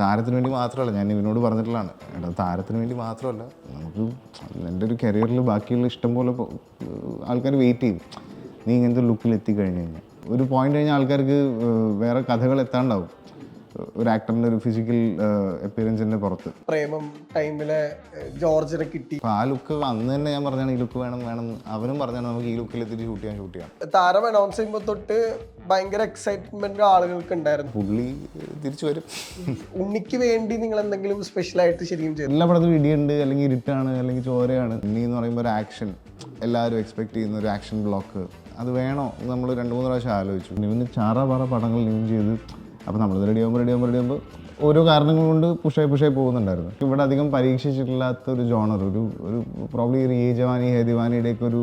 താരത്തിന് വേണ്ടി മാത്രമല്ല ഞാൻ ഇവനോട് പറഞ്ഞിട്ടുള്ളതാണ്. എടാ താരത്തിന് വേണ്ടി മാത്രമല്ല നമുക്ക് എന്റെ ഒരു കരിയറിൽ ബാക്കിയുള്ള ഇഷ്ടം പോലെ ആൾക്കാർ വെയിറ്റ് ചെയ്യും. നീ ഇങ്ങനത്തെ ലുക്കിൽ എത്തിക്കഴിഞ്ഞ് കഴിഞ്ഞാൽ ഒരു പോയിന്റ് കഴിഞ്ഞാൽ ആൾക്കാർക്ക് വേറെ കഥകൾ എത്താണ്ടാവും. ഒരു ആക്ടറിന്റെ ഒരു ഫിസിക്കൽ അപ്പിയറൻസിന്റെ പുറത്ത്. പ്രേമം ടൈമിലെ ജോർജിനെ കിട്ടി. ആ ലുക്ക് അന്ന് തന്നെ ഞാൻ പറഞ്ഞാണ് ഈ ലുക്ക് വേണം വേണം അവനും പറഞ്ഞാണ് നമുക്ക് ഈ ലുക്കിൽ എത്തിയിട്ട് ഷൂട്ട് ചെയ്യാൻ ഷൂട്ട് ചെയ്യാം. താരം അനൗൺസ് ചെയ്യുമ്പോൾ തൊട്ട് ഭയങ്കര എക്സൈറ്റ്മെന്റ് ആളുകൾക്ക് ഉണ്ടായിരുന്നു. പുള്ളി തിരിച്ചു വരും. ഉണ്ണിക്ക് വേണ്ടി നിങ്ങൾ എന്തെങ്കിലും സ്പെഷ്യൽ ആയിട്ട് ശരിക്കും ചെയ്തു. എല്ലാ പടത്തും ഇടിയുണ്ട് അല്ലെങ്കിൽ ഇരുട്ടാണ് അല്ലെങ്കിൽ ചോരയാണ്. ഉണ്ണി എന്ന് പറയുമ്പോൾ ഒരു ആക്ഷൻ എല്ലാവരും എക്സ്പെക്ട് ചെയ്യുന്ന ഒരു ആക്ഷൻ ബ്ലോക്ക് അത് വേണോ നമ്മൾ രണ്ട് മൂന്ന് പ്രാവശ്യം ആലോചിച്ചു. നിവിന് ചാറ പാറ പടങ്ങൾ നിവിൻ ചെയ്ത് അപ്പോൾ നമ്മൾ റെഡി ആകുമ്പോൾ റെഡി ആകുമ്പോൾ റെഡി ആകുമ്പോൾ ഓരോ കാരണങ്ങൾ കൊണ്ട് പുഷായി പുഷായി പോകുന്നുണ്ടായിരുന്നു. ഇവിടെ അധികം പരീക്ഷിച്ചിട്ടില്ലാത്ത ഒരു ജോണർ ഒരു ഒരു പ്രോബ്ലി ഒരു ഹേദിവാനിയുടെയൊക്കെ ഒരു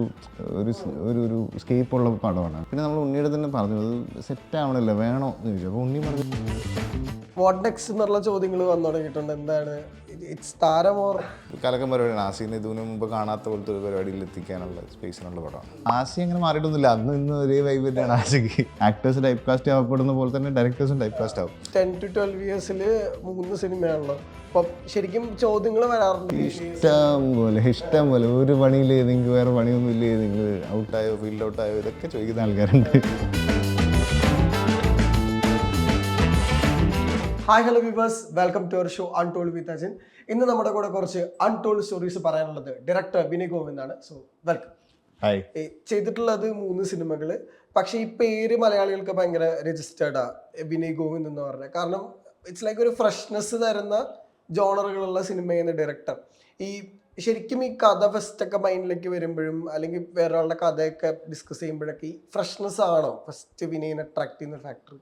ഒരു ഒരു സ്കേപ്പ് ഉള്ള പടമാണ്. പിന്നെ നമ്മൾ ഉണ്ണിയുടെ തന്നെ പറഞ്ഞു അത് സെറ്റ് ആവണല്ലോ വേണോ എന്ന് ചോദിച്ചു. അപ്പോൾ ഉണ്ണി പറഞ്ഞു വോട്ടെക്സ് എന്നുള്ള ചോദ്യങ്ങൾ വന്നു തുടങ്ങിയിട്ടുണ്ട്. എന്താണ്? ഇറ്റ്സ് താരം ഓർ കലക്കം പരിപാടിയാണ് ആസിനെ ഇതിനു മുമ്പ് കാണാത്ത പോലത്തെ ഒരു പരിപാടിയിൽ എത്തിക്കാനുള്ള സ്പേസിനുള്ള പടമാണ് ആസി അങ്ങനെ മാറിയിട്ടൊന്നുമില്ല. അന്ന് ഇന്ന് ഒരേ വൈബ് തന്നെയാണ് ആസിക്ക്. ആക്ടേഴ്സ് ടൈപ്പ് കാസ്റ്റ് ആവപ്പെടുന്ന പോലെ തന്നെ ഡയറക്ടേഴ്സും ടൈപ്പ് കാസ്റ്റ് ആവും. ടെൻ ടു ട്വൽവ് ഇയേഴ്സിൽ മൂന്ന് സിനിമയാണല്ലോ. അപ്പം ശരിക്കും ചോദ്യങ്ങൾ വരാറുണ്ട്. ഇഷ്ടം പോലെ ഇഷ്ടം പോലെ. ഒരു പണിയില്ലേ? നിങ്ങൾക്ക് വേറെ പണിയൊന്നുമില്ലേ? നിങ്ങൾ ഔട്ടായോ ഫീൽഡ് ഔട്ടായോ ഇതൊക്കെ ചോദിക്കുന്ന ആൾക്കാരുണ്ട്. Hi hello viewers welcome to our show untold with Ajin ഇന്ന് നമ്മുടെ കൂടെ കുറച്ച് അൺടോൾഡ് സ്റ്റോറീസ് പറയാനുള്ളത് ഡയറക്ടർ വിനയ് ഗോവിന്ദാണ് സോ വെൽക്കം ഹായ് ചെയ്തിട്ടുള്ളത് മൂന്ന് സിനിമകൾ പക്ഷേ ഈ പേര് മലയാളികൾക്ക് ഭയങ്കര രജിസ്റ്റേർഡാ വിനയ് ഗോവിന്ദ് എന്ന് പറഞ്ഞത് കാരണം ഇറ്റ്സ് ലൈക്ക് ഒരു ഫ്രഷ്നെസ് തരുന്ന ജോണറുകളുള്ള സിനിമയെന്ന ഡയറക്ടർ ഈ ശരിക്കും ഈ കഥ ഫസ്റ്റ് ഒക്കെ മൈൻഡിലേക്ക് വരുമ്പോഴും അല്ലെങ്കിൽ വേറൊരാളുടെ കഥയൊക്കെ ഡിസ്കസ് ചെയ്യുമ്പോഴൊക്കെ ഈ ഫ്രഷ്നെസ് ആണോ? ഫസ്റ്റ് വിനയനെ അട്രാക്ട് ചെയ്യുന്ന ഫാക്ടർ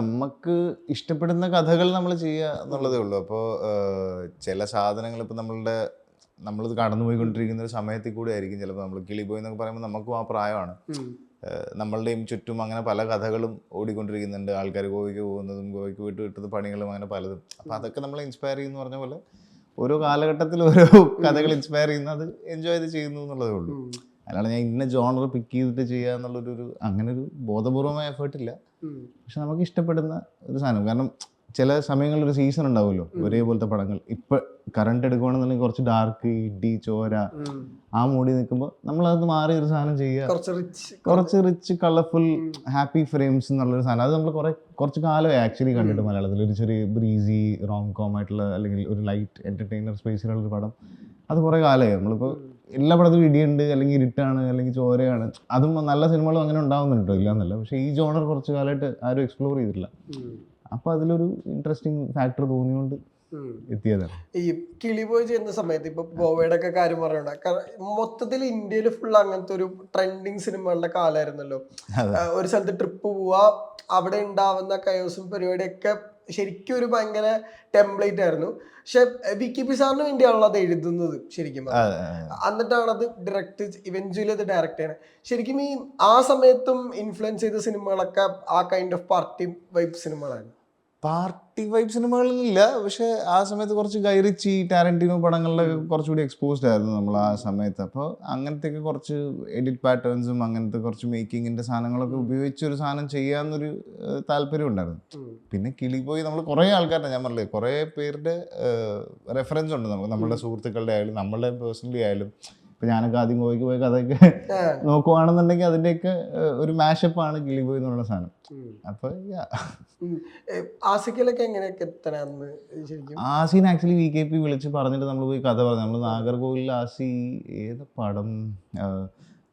നമുക്ക് ഇഷ്ടപ്പെടുന്ന കഥകൾ നമ്മൾ ചെയ്യുക എന്നുള്ളതേ ഉള്ളൂ. അപ്പോൾ ചില സാധനങ്ങൾ ഇപ്പോൾ നമ്മളുടെ നമ്മൾ കടന്നു പോയിക്കൊണ്ടിരിക്കുന്ന ഒരു സമയത്തിൽ കൂടെ ആയിരിക്കും ചിലപ്പോൾ നമ്മൾ കിളിബോയ് എന്നൊക്കെ പറയുമ്പോൾ നമുക്കും ആ പ്രായമാണ്. നമ്മളുടെയും ചുറ്റും അങ്ങനെ പല കഥകളും ഓടിക്കൊണ്ടിരിക്കുന്നുണ്ട്. ആൾക്കാർ ഗോവയ്ക്ക് പോകുന്നതും ഗോവയ്ക്ക് വിട്ട് കിട്ടുന്ന പണികളും അങ്ങനെ പലതും. അപ്പോൾ അതൊക്കെ നമ്മളെ ഇൻസ്പയർ ചെയ്യുന്ന പറഞ്ഞ പോലെ ഓരോ കാലഘട്ടത്തിൽ ഓരോ കഥകൾ ഇൻസ്പയർ ചെയ്യുന്നത് എൻജോയ് ചെയ്ത് ചെയ്യുന്നു എന്നുള്ളതേ ഉള്ളൂ. അല്ലാതെ ഞാൻ ഇന്ന ജോണർ പിക്ക് ചെയ്തിട്ട് ചെയ്യുക എന്നുള്ളൊരു അങ്ങനെ ഒരു ബോധപൂർവമായ എഫേർട്ട് ഇല്ല. പക്ഷെ നമുക്ക് ഇഷ്ടപ്പെടുന്ന ഒരു സാധനം. കാരണം ചില സമയങ്ങളിൽ ഒരു സീസൺ ഉണ്ടാവുമല്ലോ. ഒരേപോലത്തെ പടങ്ങൾ. ഇപ്പൊ കറണ്ട് എടുക്കുകയാണെന്നുണ്ടെങ്കിൽ കുറച്ച് ഡാർക്ക് ഇഡി ചോര ആ മൂടി നിൽക്കുമ്പോൾ നമ്മൾ അത് മാറി ഒരു സാധനം ചെയ്യുക. കുറച്ച് റിച്ച് കുറച്ച് റിച്ച് കളർഫുൾ ഹാപ്പി ഫ്രെയിംസ് എന്നുള്ളൊരു സാധനം. അത് നമ്മൾ കുറെ കുറച്ച് കാലമായി ആക്ച്വലി കണ്ടിട്ട് മലയാളത്തിൽ ഒരു ചെറിയ ബ്രീസി റോങ് കോം ആയിട്ടുള്ള അല്ലെങ്കിൽ ഒരു ലൈറ്റ് എന്റർടൈനർ സ്പേസിലുള്ള ഒരു പടം. അത് കുറെ കാലമായി. നമ്മളിപ്പോൾ എല്ലാ പടത്തും ഇടിയുണ്ട് അല്ലെങ്കിൽ ഇരുട്ടാണ് അല്ലെങ്കിൽ ചോരയാണ്. അതും നല്ല സിനിമകളും അങ്ങനെ ഉണ്ടാവുന്നുണ്ട് ഇല്ലാന്നല്ല. പക്ഷേ ഈ ജോണർ കുറച്ച് കാലമായിട്ട് ആരും എക്സ്പ്ലോർ ചെയ്തിട്ടില്ല. അപ്പോൾ അതിലൊരു ഇൻട്രസ്റ്റിംഗ് ഫാക്ടർ തോന്നിയോണ്ട് എത്തിയതാണ്. ഈ കിളിബോയ് ചെയ്യുന്ന സമയത്ത് ഇപ്പൊ ഗോവയുടെ ഒക്കെ കാര്യം പറയണ്ട മൊത്തത്തിൽ ഇന്ത്യയിൽ ഫുൾ അങ്ങനത്തെ ഒരു ട്രെൻഡിങ് സിനിമകളുടെ കാലമായിരുന്നല്ലോ. ഒരു സ്ഥലത്ത് ട്രിപ്പ് പോവാ അവിടെ ഉണ്ടാവുന്ന കയോസും പരിപാടിയൊക്കെ ശരിക്കും ഒരു ഭയങ്കര ടെംപ്ലേറ്റ് ആയിരുന്നു. പക്ഷെ വിക്കി പിസാറിന് വേണ്ടിയാണല്ലോ അത് എഴുതുന്നത് ശരിക്കും. എന്നിട്ടാണ് അത് ഡയറക്റ്റ് ഇവഞ്ച്വലി അത് ഡയറക്റ്റ് ചെയ്യണത് ശരിക്കും ഈ ആ സമയത്തും ഇൻഫ്ലുവൻസ് ചെയ്ത സിനിമകളൊക്കെ ആ കൈൻഡ് ഓഫ് പാർട്ടി വൈബ് സിനിമകളാണ് പാർട്ടി വൈബ് സിനിമകളിലില്ല. പക്ഷെ ആ സമയത്ത് കുറച്ച് ഗൈറിച്ചി ടാരന്റീനോ പടങ്ങളിലൊക്കെ കുറച്ചുകൂടി എക്സ്പോസ്ഡ് ആയിരുന്നു നമ്മൾ ആ സമയത്ത്. അപ്പോൾ അങ്ങനത്തെയൊക്കെ കുറച്ച് എഡിറ്റ് പാറ്റേൺസും അങ്ങനത്തെ കുറച്ച് മേക്കിങ്ങിന്റെ സാധനങ്ങളൊക്കെ ഉപയോഗിച്ച് ഒരു സാധനം ചെയ്യാമെന്നൊരു താല്പര്യം ഉണ്ടായിരുന്നു. പിന്നെ കിളി പോയി നമ്മൾ കുറേ ആൾക്കാരുടെ ഞാൻ പറഞ്ഞില്ലേ കുറേ പേരുടെ റെഫറൻസ് ഉണ്ട് നമുക്ക്. നമ്മുടെ സുഹൃത്തുക്കളുടെ ആയാലും നമ്മളുടെ പേഴ്സണലി ആയാലും. ഇപ്പം ഞാനൊക്കെ ആദ്യം ഗോവയ്ക്ക് പോയി കഥയൊക്കെ നോക്കുവാണെന്നുണ്ടെങ്കിൽ അതിന്റെയൊക്കെ ഏഹ്, ഒരു മാഷപ്പ് ആണ് കിളി പോയി എന്നുള്ള സാധനം. അപ്പോൾ ആസിക്കലൊക്കെ എങ്ങനെയൊക്കെ ആക്ച്വലി വി കെ പി വിളിച്ച് പറഞ്ഞിട്ട് നമ്മൾ പോയി കഥ പറഞ്ഞു. നമ്മൾ നാഗർകോവിലിൽ ആസി ഏത് പടം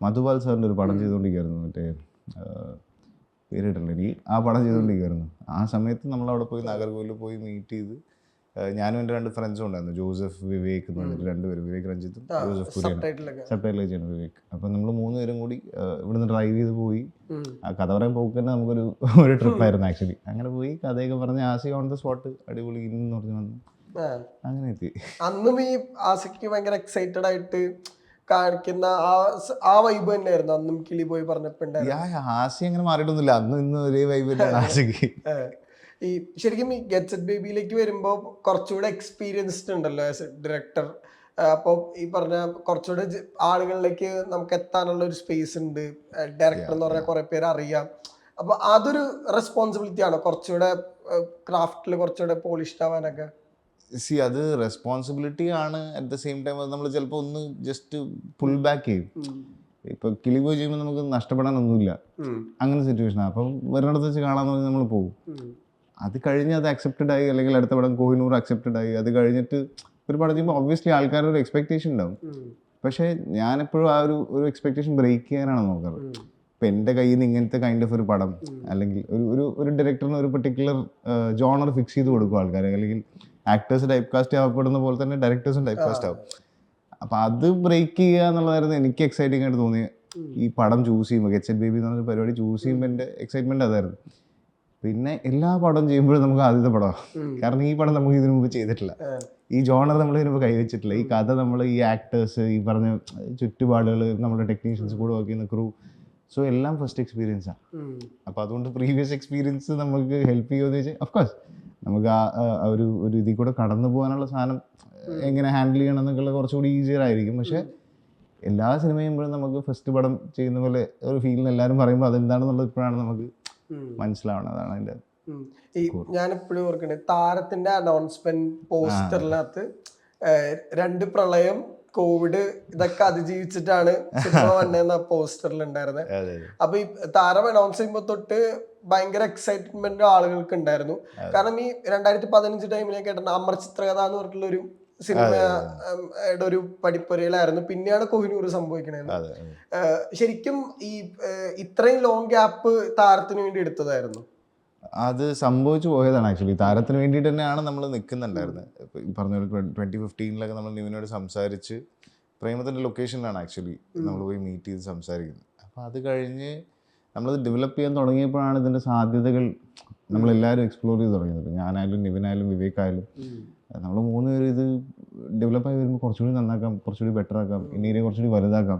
മധുപാൽ സാറിന്റെ ഒരു പടം ചെയ്തുകൊണ്ടിരിക്കുകയായിരുന്നു മറ്റേ പേരിട്ടില്ല എനിക്ക് ആ പടം ചെയ്തുകൊണ്ടിരിക്കുകയായിരുന്നു ആ സമയത്ത് നമ്മൾ അവിടെ പോയി നാഗർകോവിലിൽ പോയി മീറ്റ് ചെയ്ത് ഞാനും എന്റെ രണ്ട് ഫ്രണ്ട്സും ഉണ്ടായിരുന്നു. ജോസഫ് വിവേക് എന്ന് പറഞ്ഞിട്ട് രണ്ടുപേരും. വിവേക് രഞ്ജിത്തും ജോസഫ് സബ്ടൈറ്റിലൊക്കെ ചെയ്യണം വിവേക്. അപ്പം നമ്മൾ മൂന്ന് പേരും കൂടി ഇവിടുന്ന് ഡ്രൈവ് ചെയ്ത് പോയി. ആ കഥ പറയാൻ പോക്ക് തന്നെ നമുക്കൊരു ഒരു ട്രിപ്പായിരുന്നു ആക്ച്വലി അങ്ങനെ പോയി കഥയൊക്കെ പറഞ്ഞ് ആസി ഓൺ ദ സ്പോട്ട് അടിപൊളി ഇന്ന് പറഞ്ഞു വന്നു. അങ്ങനെ എത്തി. അന്നും ഈ ആസിക്ക് ഭയങ്കര എക്സൈറ്റഡ് ആയിട്ട് കാണിക്കുന്ന ആ ആ വൈബ് തന്നെയായിരുന്നു. അന്നും കിളി പോയി പറഞ്ഞപ്പോ ആസി അങ്ങനെ മാറിയിട്ടൊന്നുമില്ല. അന്നും ഇന്ന് ഒരേ വൈബ് തന്നെയാണ് ഹാസിക്ക് ഏ. ഈ ശരിക്കും ഈ ഗെറ്റ്സെറ്റ് ബേബിയിലേക്ക് വരുമ്പോൾ കുറച്ചുകൂടെ എക്സ്പീരിയൻസ്ഡ് ഉണ്ടല്ലോ ആസ് എ ഡയറക്ടർ അപ്പോൾ ഈ പറഞ്ഞ കുറച്ചുകൂടെ ആളുകളിലേക്ക് നമുക്ക് എത്താനുള്ള ഒരു സ്പേസ് ഉണ്ട്. ഡയറക്ടർ എന്ന് പറഞ്ഞാൽ കുറെ പേര് അറിയാം. അപ്പൊ അതൊരു റെസ്പോൺസിബിലിറ്റി ആണോ? കുറച്ചുകൂടെ ക്രാഫ്റ്റിൽ കുറച്ചുകൂടെ പോളിഷ്ഡ് ആവാനൊക്കെ? സി അത് റെസ്പോൺസിബിലിറ്റി ആണ്. അറ്റ് ദ സെയിം ടൈം അത് നമ്മൾ ചിലപ്പോൾ ഒന്ന് ജസ്റ്റ് പുൾ ബാക്ക് ചെയ്യും. ഇപ്പൊ കിളി പോയി ചെയ്യുമ്പോൾ നമുക്ക് നഷ്ടപ്പെടാനൊന്നുമില്ല. അങ്ങനെ സിറ്റുവേഷൻ അപ്പം വരുന്നിടത്ത് വെച്ച് കാണാൻ പറഞ്ഞാൽ നമ്മൾ പോകും. അത് കഴിഞ്ഞ് അത് അക്സെപ്റ്റഡ് ആയി അല്ലെങ്കിൽ അടുത്ത പടം കോഹിനൂർ അക്സെപ്റ്റഡ് ആയി. അത് കഴിഞ്ഞിട്ട് ഒരു പടം ചെയ്യുമ്പോൾ ഒബ്വിയസ്ലി ആൾക്കാരുടെ ഒരു എക്സ്പെക്ടേഷൻ ഉണ്ടാവും. പക്ഷേ ഞാനെപ്പോഴും ആ ഒരു ഒരു എക്സ്പെക്ടേഷൻ ബ്രേക്ക് ചെയ്യാനാണ് നോക്കാറ്. ഇപ്പം എന്റെ കയ്യിൽ നിന്ന് ഇങ്ങനത്തെ കൈൻഡ് ഓഫ് ഒരു പടം അല്ലെങ്കിൽ ഒരു ഒരു ഒരു ഡയറക്ടറിന് ഒരു പെർട്ടിക്കുലർ ജോണർ ഫിക്സ് ചെയ്ത് കൊടുക്കും ആൾക്കാർ അല്ലെങ്കിൽ ആക്ടേഴ്സ് ടൈപ്പ് കാസ്റ്റ് ആവപ്പെടുന്ന പോലെ തന്നെ ഡയറക്ടേഴ്സും ടൈപ്പ് കാസ്റ്റ് ആവും. അപ്പം അത് ബ്രേക്ക് ചെയ്യുക എന്നുള്ളതായിരുന്നു എനിക്ക് എക്സൈറ്റിംഗ് ആയിട്ട് തോന്നിയത് ഈ പടം ചൂസ് ചെയ്യുമ്പോൾ ഗെറ്റ് ബേബി എന്ന് പറഞ്ഞ പരിപാടി ചൂസ് ചെയ്യുമ്പോൾ എന്റെ എക്സൈറ്റ്മെന്റ് അതായിരുന്നു. പിന്നെ എല്ലാ പടം ചെയ്യുമ്പോഴും നമുക്ക് ആദ്യത്തെ പടമാണ് കാരണം ഈ പടം നമുക്ക് ഇതിനു മുമ്പ് ചെയ്തിട്ടില്ല. ഈ ജോണർ നമ്മൾ ഇതിനു മുമ്പ് കൈവച്ചിട്ടില്ല. ഈ കഥ നമ്മൾ ഈ ആക്ടേഴ്സ് ഈ പറഞ്ഞ ചുറ്റുപാടുകൾ നമ്മുടെ ടെക്നീഷ്യൻസ് കൂടെ വർക്ക് ചെയ്യുന്ന ക്രൂ സോ എല്ലാം ഫസ്റ്റ് എക്സ്പീരിയൻസ് ആണ് അപ്പോൾ അതുകൊണ്ട് പ്രീവിയസ് എക്സ്പീരിയൻസ് നമുക്ക് ഹെൽപ്പ് ചെയ്യുമെന്ന് വെച്ചാൽ ഓഫ് കോഴ്സ് നമുക്ക് ആ ഒരു ഒരു ഇതിൽ കൂടെ കടന്നു പോകാനുള്ള സാധനം എങ്ങനെ ഹാൻഡിൽ ചെയ്യണം എന്നൊക്കെയുള്ള കുറച്ചുകൂടി ഈസിയർ ആയിരിക്കും. പക്ഷേ എല്ലാ സിനിമയും ചെയ്യുമ്പോഴും നമുക്ക് ഫസ്റ്റ് പടം ചെയ്യുന്ന പോലെ ഒരു ഫീലിന് എല്ലാവരും പറയുമ്പോൾ അതെന്താണെന്നുള്ളത് ഇപ്പോഴാണ് നമുക്ക് ഉം. അതിന്റെ അതിന്റെ ഈ ഞാൻ എപ്പോഴും ഓർക്കണേ താരത്തിന്റെ അനൗൺസ്മെന്റ് പോസ്റ്ററിനകത്ത് രണ്ട് പ്രളയം കോവിഡ് ഇതൊക്കെ അതിജീവിച്ചിട്ടാണ് സിനിമ വന്നതെന്ന പോസ്റ്ററിൽ ഉണ്ടായിരുന്നത് അപ്പൊ ഈ താരം അനൗൺസ് ചെയ്യുമ്പോൾ തൊട്ട് ഭയങ്കര എക്സൈറ്റ്മെന്റ് ആളുകൾക്ക് ഉണ്ടായിരുന്നു. കാരണം ഈ രണ്ടായിരത്തി പതിനഞ്ച് ടൈമിലേക്ക് അമർ ചിത്രകഥ എന്ന് പറഞ്ഞിട്ടുള്ള ഒരു സിനിമയുടെ ഒരു പഠിപ്പുരയിലായിരുന്നു പിന്നെയാണ് കോഹിനൂർ സംഭവിക്കണത് ശരിക്കും ഈ ഇത്രയും ലോങ് ഗ്യാപ്പ് താരത്തിന് വേണ്ടി എടുത്തതായിരുന്നു. അത് സംഭവിച്ചു പോയതാണ് ആക്ച്വലി താരത്തിന് വേണ്ടിയിട്ട് തന്നെയാണ് നമ്മൾ നിൽക്കുന്നുണ്ടായിരുന്നത് പറഞ്ഞ പോലെ ട്വന്റി ഫിഫ്റ്റീനിലൊക്കെ നമ്മൾ നിവിനോട് സംസാരിച്ച് പ്രേമത്തിന്റെ ലൊക്കേഷനിലാണ് ആക്ച്വലി നമ്മൾ പോയി മീറ്റ് ചെയ്ത് സംസാരിക്കുന്നത്. അപ്പോൾ അത് കഴിഞ്ഞ് നമ്മളത് ഡെവലപ്പ് ചെയ്യാൻ തുടങ്ങിയപ്പോഴാണ് ഇതിന്റെ സാധ്യതകൾ നമ്മളെല്ലാവരും എക്സ്പ്ലോർ ചെയ്ത് തുടങ്ങിയത്. ഞാനായാലും നിവിനായാലും വിവേകായാലും നമ്മൾ മൂന്ന് പേര് ഇത് ഡെവലപ്പായി വരുമ്പോൾ കുറച്ചുകൂടി നന്നാക്കാം കുറച്ചുകൂടി ബെറ്റർ ആക്കാം ഇന്ത്യയിലെ കുറച്ചുകൂടി വലുതാക്കാം.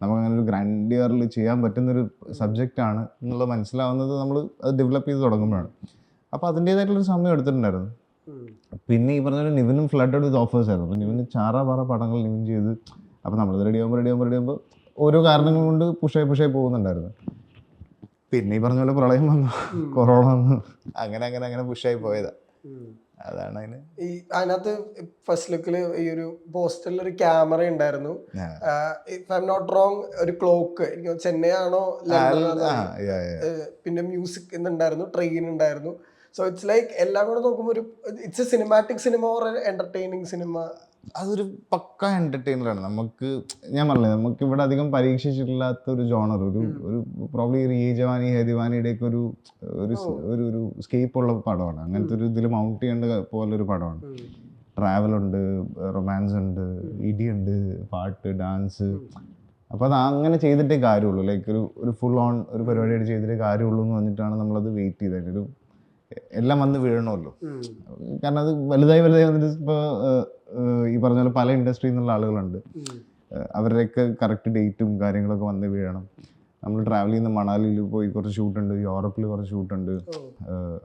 നമുക്ക് അങ്ങനെ ഒരു ഗ്രാൻഡ് ഇയറിൽ ചെയ്യാൻ പറ്റുന്നൊരു സബ്ജക്റ്റാണ് എന്നുള്ളത് മനസ്സിലാവുന്നത് നമ്മൾ അത് ഡെവലപ്പ് ചെയ്ത് തുടങ്ങുമ്പോഴാണ്. അപ്പോൾ അതിന്റേതായിട്ടുള്ളൊരു സമയം എടുത്തിട്ടുണ്ടായിരുന്നു. പിന്നെ ഈ പറഞ്ഞ നിവിനും ഫ്ലഡഡ് വിത്ത് ഓഫേഴ്സ് ആയിരുന്നു. അപ്പോൾ നിവിന് ചാറാ പാറ പടങ്ങൾ നിവിൻ ചെയ്ത് അപ്പോൾ നമ്മൾ റെഡി ആകുമ്പോൾ റെഡി ആകുമ്പോൾ റെഡി ആകുമ്പോൾ ഓരോ കാരണങ്ങൾ കൊണ്ട് പുഷായി പുഷായി പോകുന്നുണ്ടായിരുന്നു. പിന്നെ ഈ പറഞ്ഞ പോലെ പ്രളയം വന്നു കൊറോണ വന്നു അങ്ങനെ അങ്ങനെ അങ്ങനെ പുഷായി പോയതാ. ഉം. അതാണ് അതിന്. ഈ അതിനകത്ത് ഫസ്റ്റ് ലുക്കിൽ ഈ ഒരു പോസ്റ്ററിൽ ഒരു ക്യാമറ ഉണ്ടായിരുന്നു. If I'm not wrong ഒരു ക്ലോക്ക് എനിക്ക് ചെന്നൈ ആണോ. പിന്നെ മ്യൂസിക് ഉണ്ടായിരുന്നു ട്രെയിൻ ഉണ്ടായിരുന്നു. സോ ഇറ്റ്സ് ലൈക്ക് എല്ലാം കൂടെ നോക്കുമ്പോൾ ഒരു it's a cinematic cinema or entertaining cinema അതൊരു പക്ക എന്റർടൈനറാണ് നമുക്ക് ഞാൻ പറഞ്ഞത് നമുക്ക് ഇവിടെ അധികം പരീക്ഷിച്ചിട്ടില്ലാത്ത ഒരു ജോണർ ഒരു ഒരു പ്രോബ്ലി ഈ ജവാനി ഹേ ദിവാനിയുടെ ഒരു ഒരു ഒരു ഒരു സ്കേപ്പ് ഉള്ള പടമാണ്. അങ്ങനത്തെ ഒരു ഇതിൽ മൗണ്ട് ചെയ്യേണ്ട പോലെ ഒരു പടമാണ് ട്രാവൽ ഉണ്ട് റൊമാൻസ് ഉണ്ട് ഇടിയുണ്ട് പാട്ട് ഡാൻസ് അപ്പോൾ അത് അങ്ങനെ ചെയ്തിട്ടേ കാര്യമുള്ളൂ. ലൈക്ക് ഒരു ഒരു ഫുൾ ഓൺ ഒരു പരിപാടിയായിട്ട് ചെയ്തിട്ടേ കാര്യമുള്ളൂ എന്ന് പറഞ്ഞിട്ടാണ് നമ്മളത് വെയിറ്റ് ചെയ്തതിന്റെ ഒരു എല്ലാം വന്ന് വീഴണമല്ലോ. കാരണം അത് വലുതായി വലുതായി വന്നിട്ട് ഇപ്പോൾ ഈ പറഞ്ഞ പോലെ പല ഇൻഡസ്ട്രിയിൽ നിന്നുള്ള ആളുകളുണ്ട്. അവരുടെയൊക്കെ കറക്റ്റ് ഡേറ്റും കാര്യങ്ങളൊക്കെ വന്ന് വീഴണം. നമ്മൾ ട്രാവൽ ചെയ്യുന്ന മണാലിയിൽ പോയി കുറച്ച് ഷൂട്ടുണ്ട് യൂറോപ്പിൽ കുറച്ച് ഷൂട്ടുണ്ട്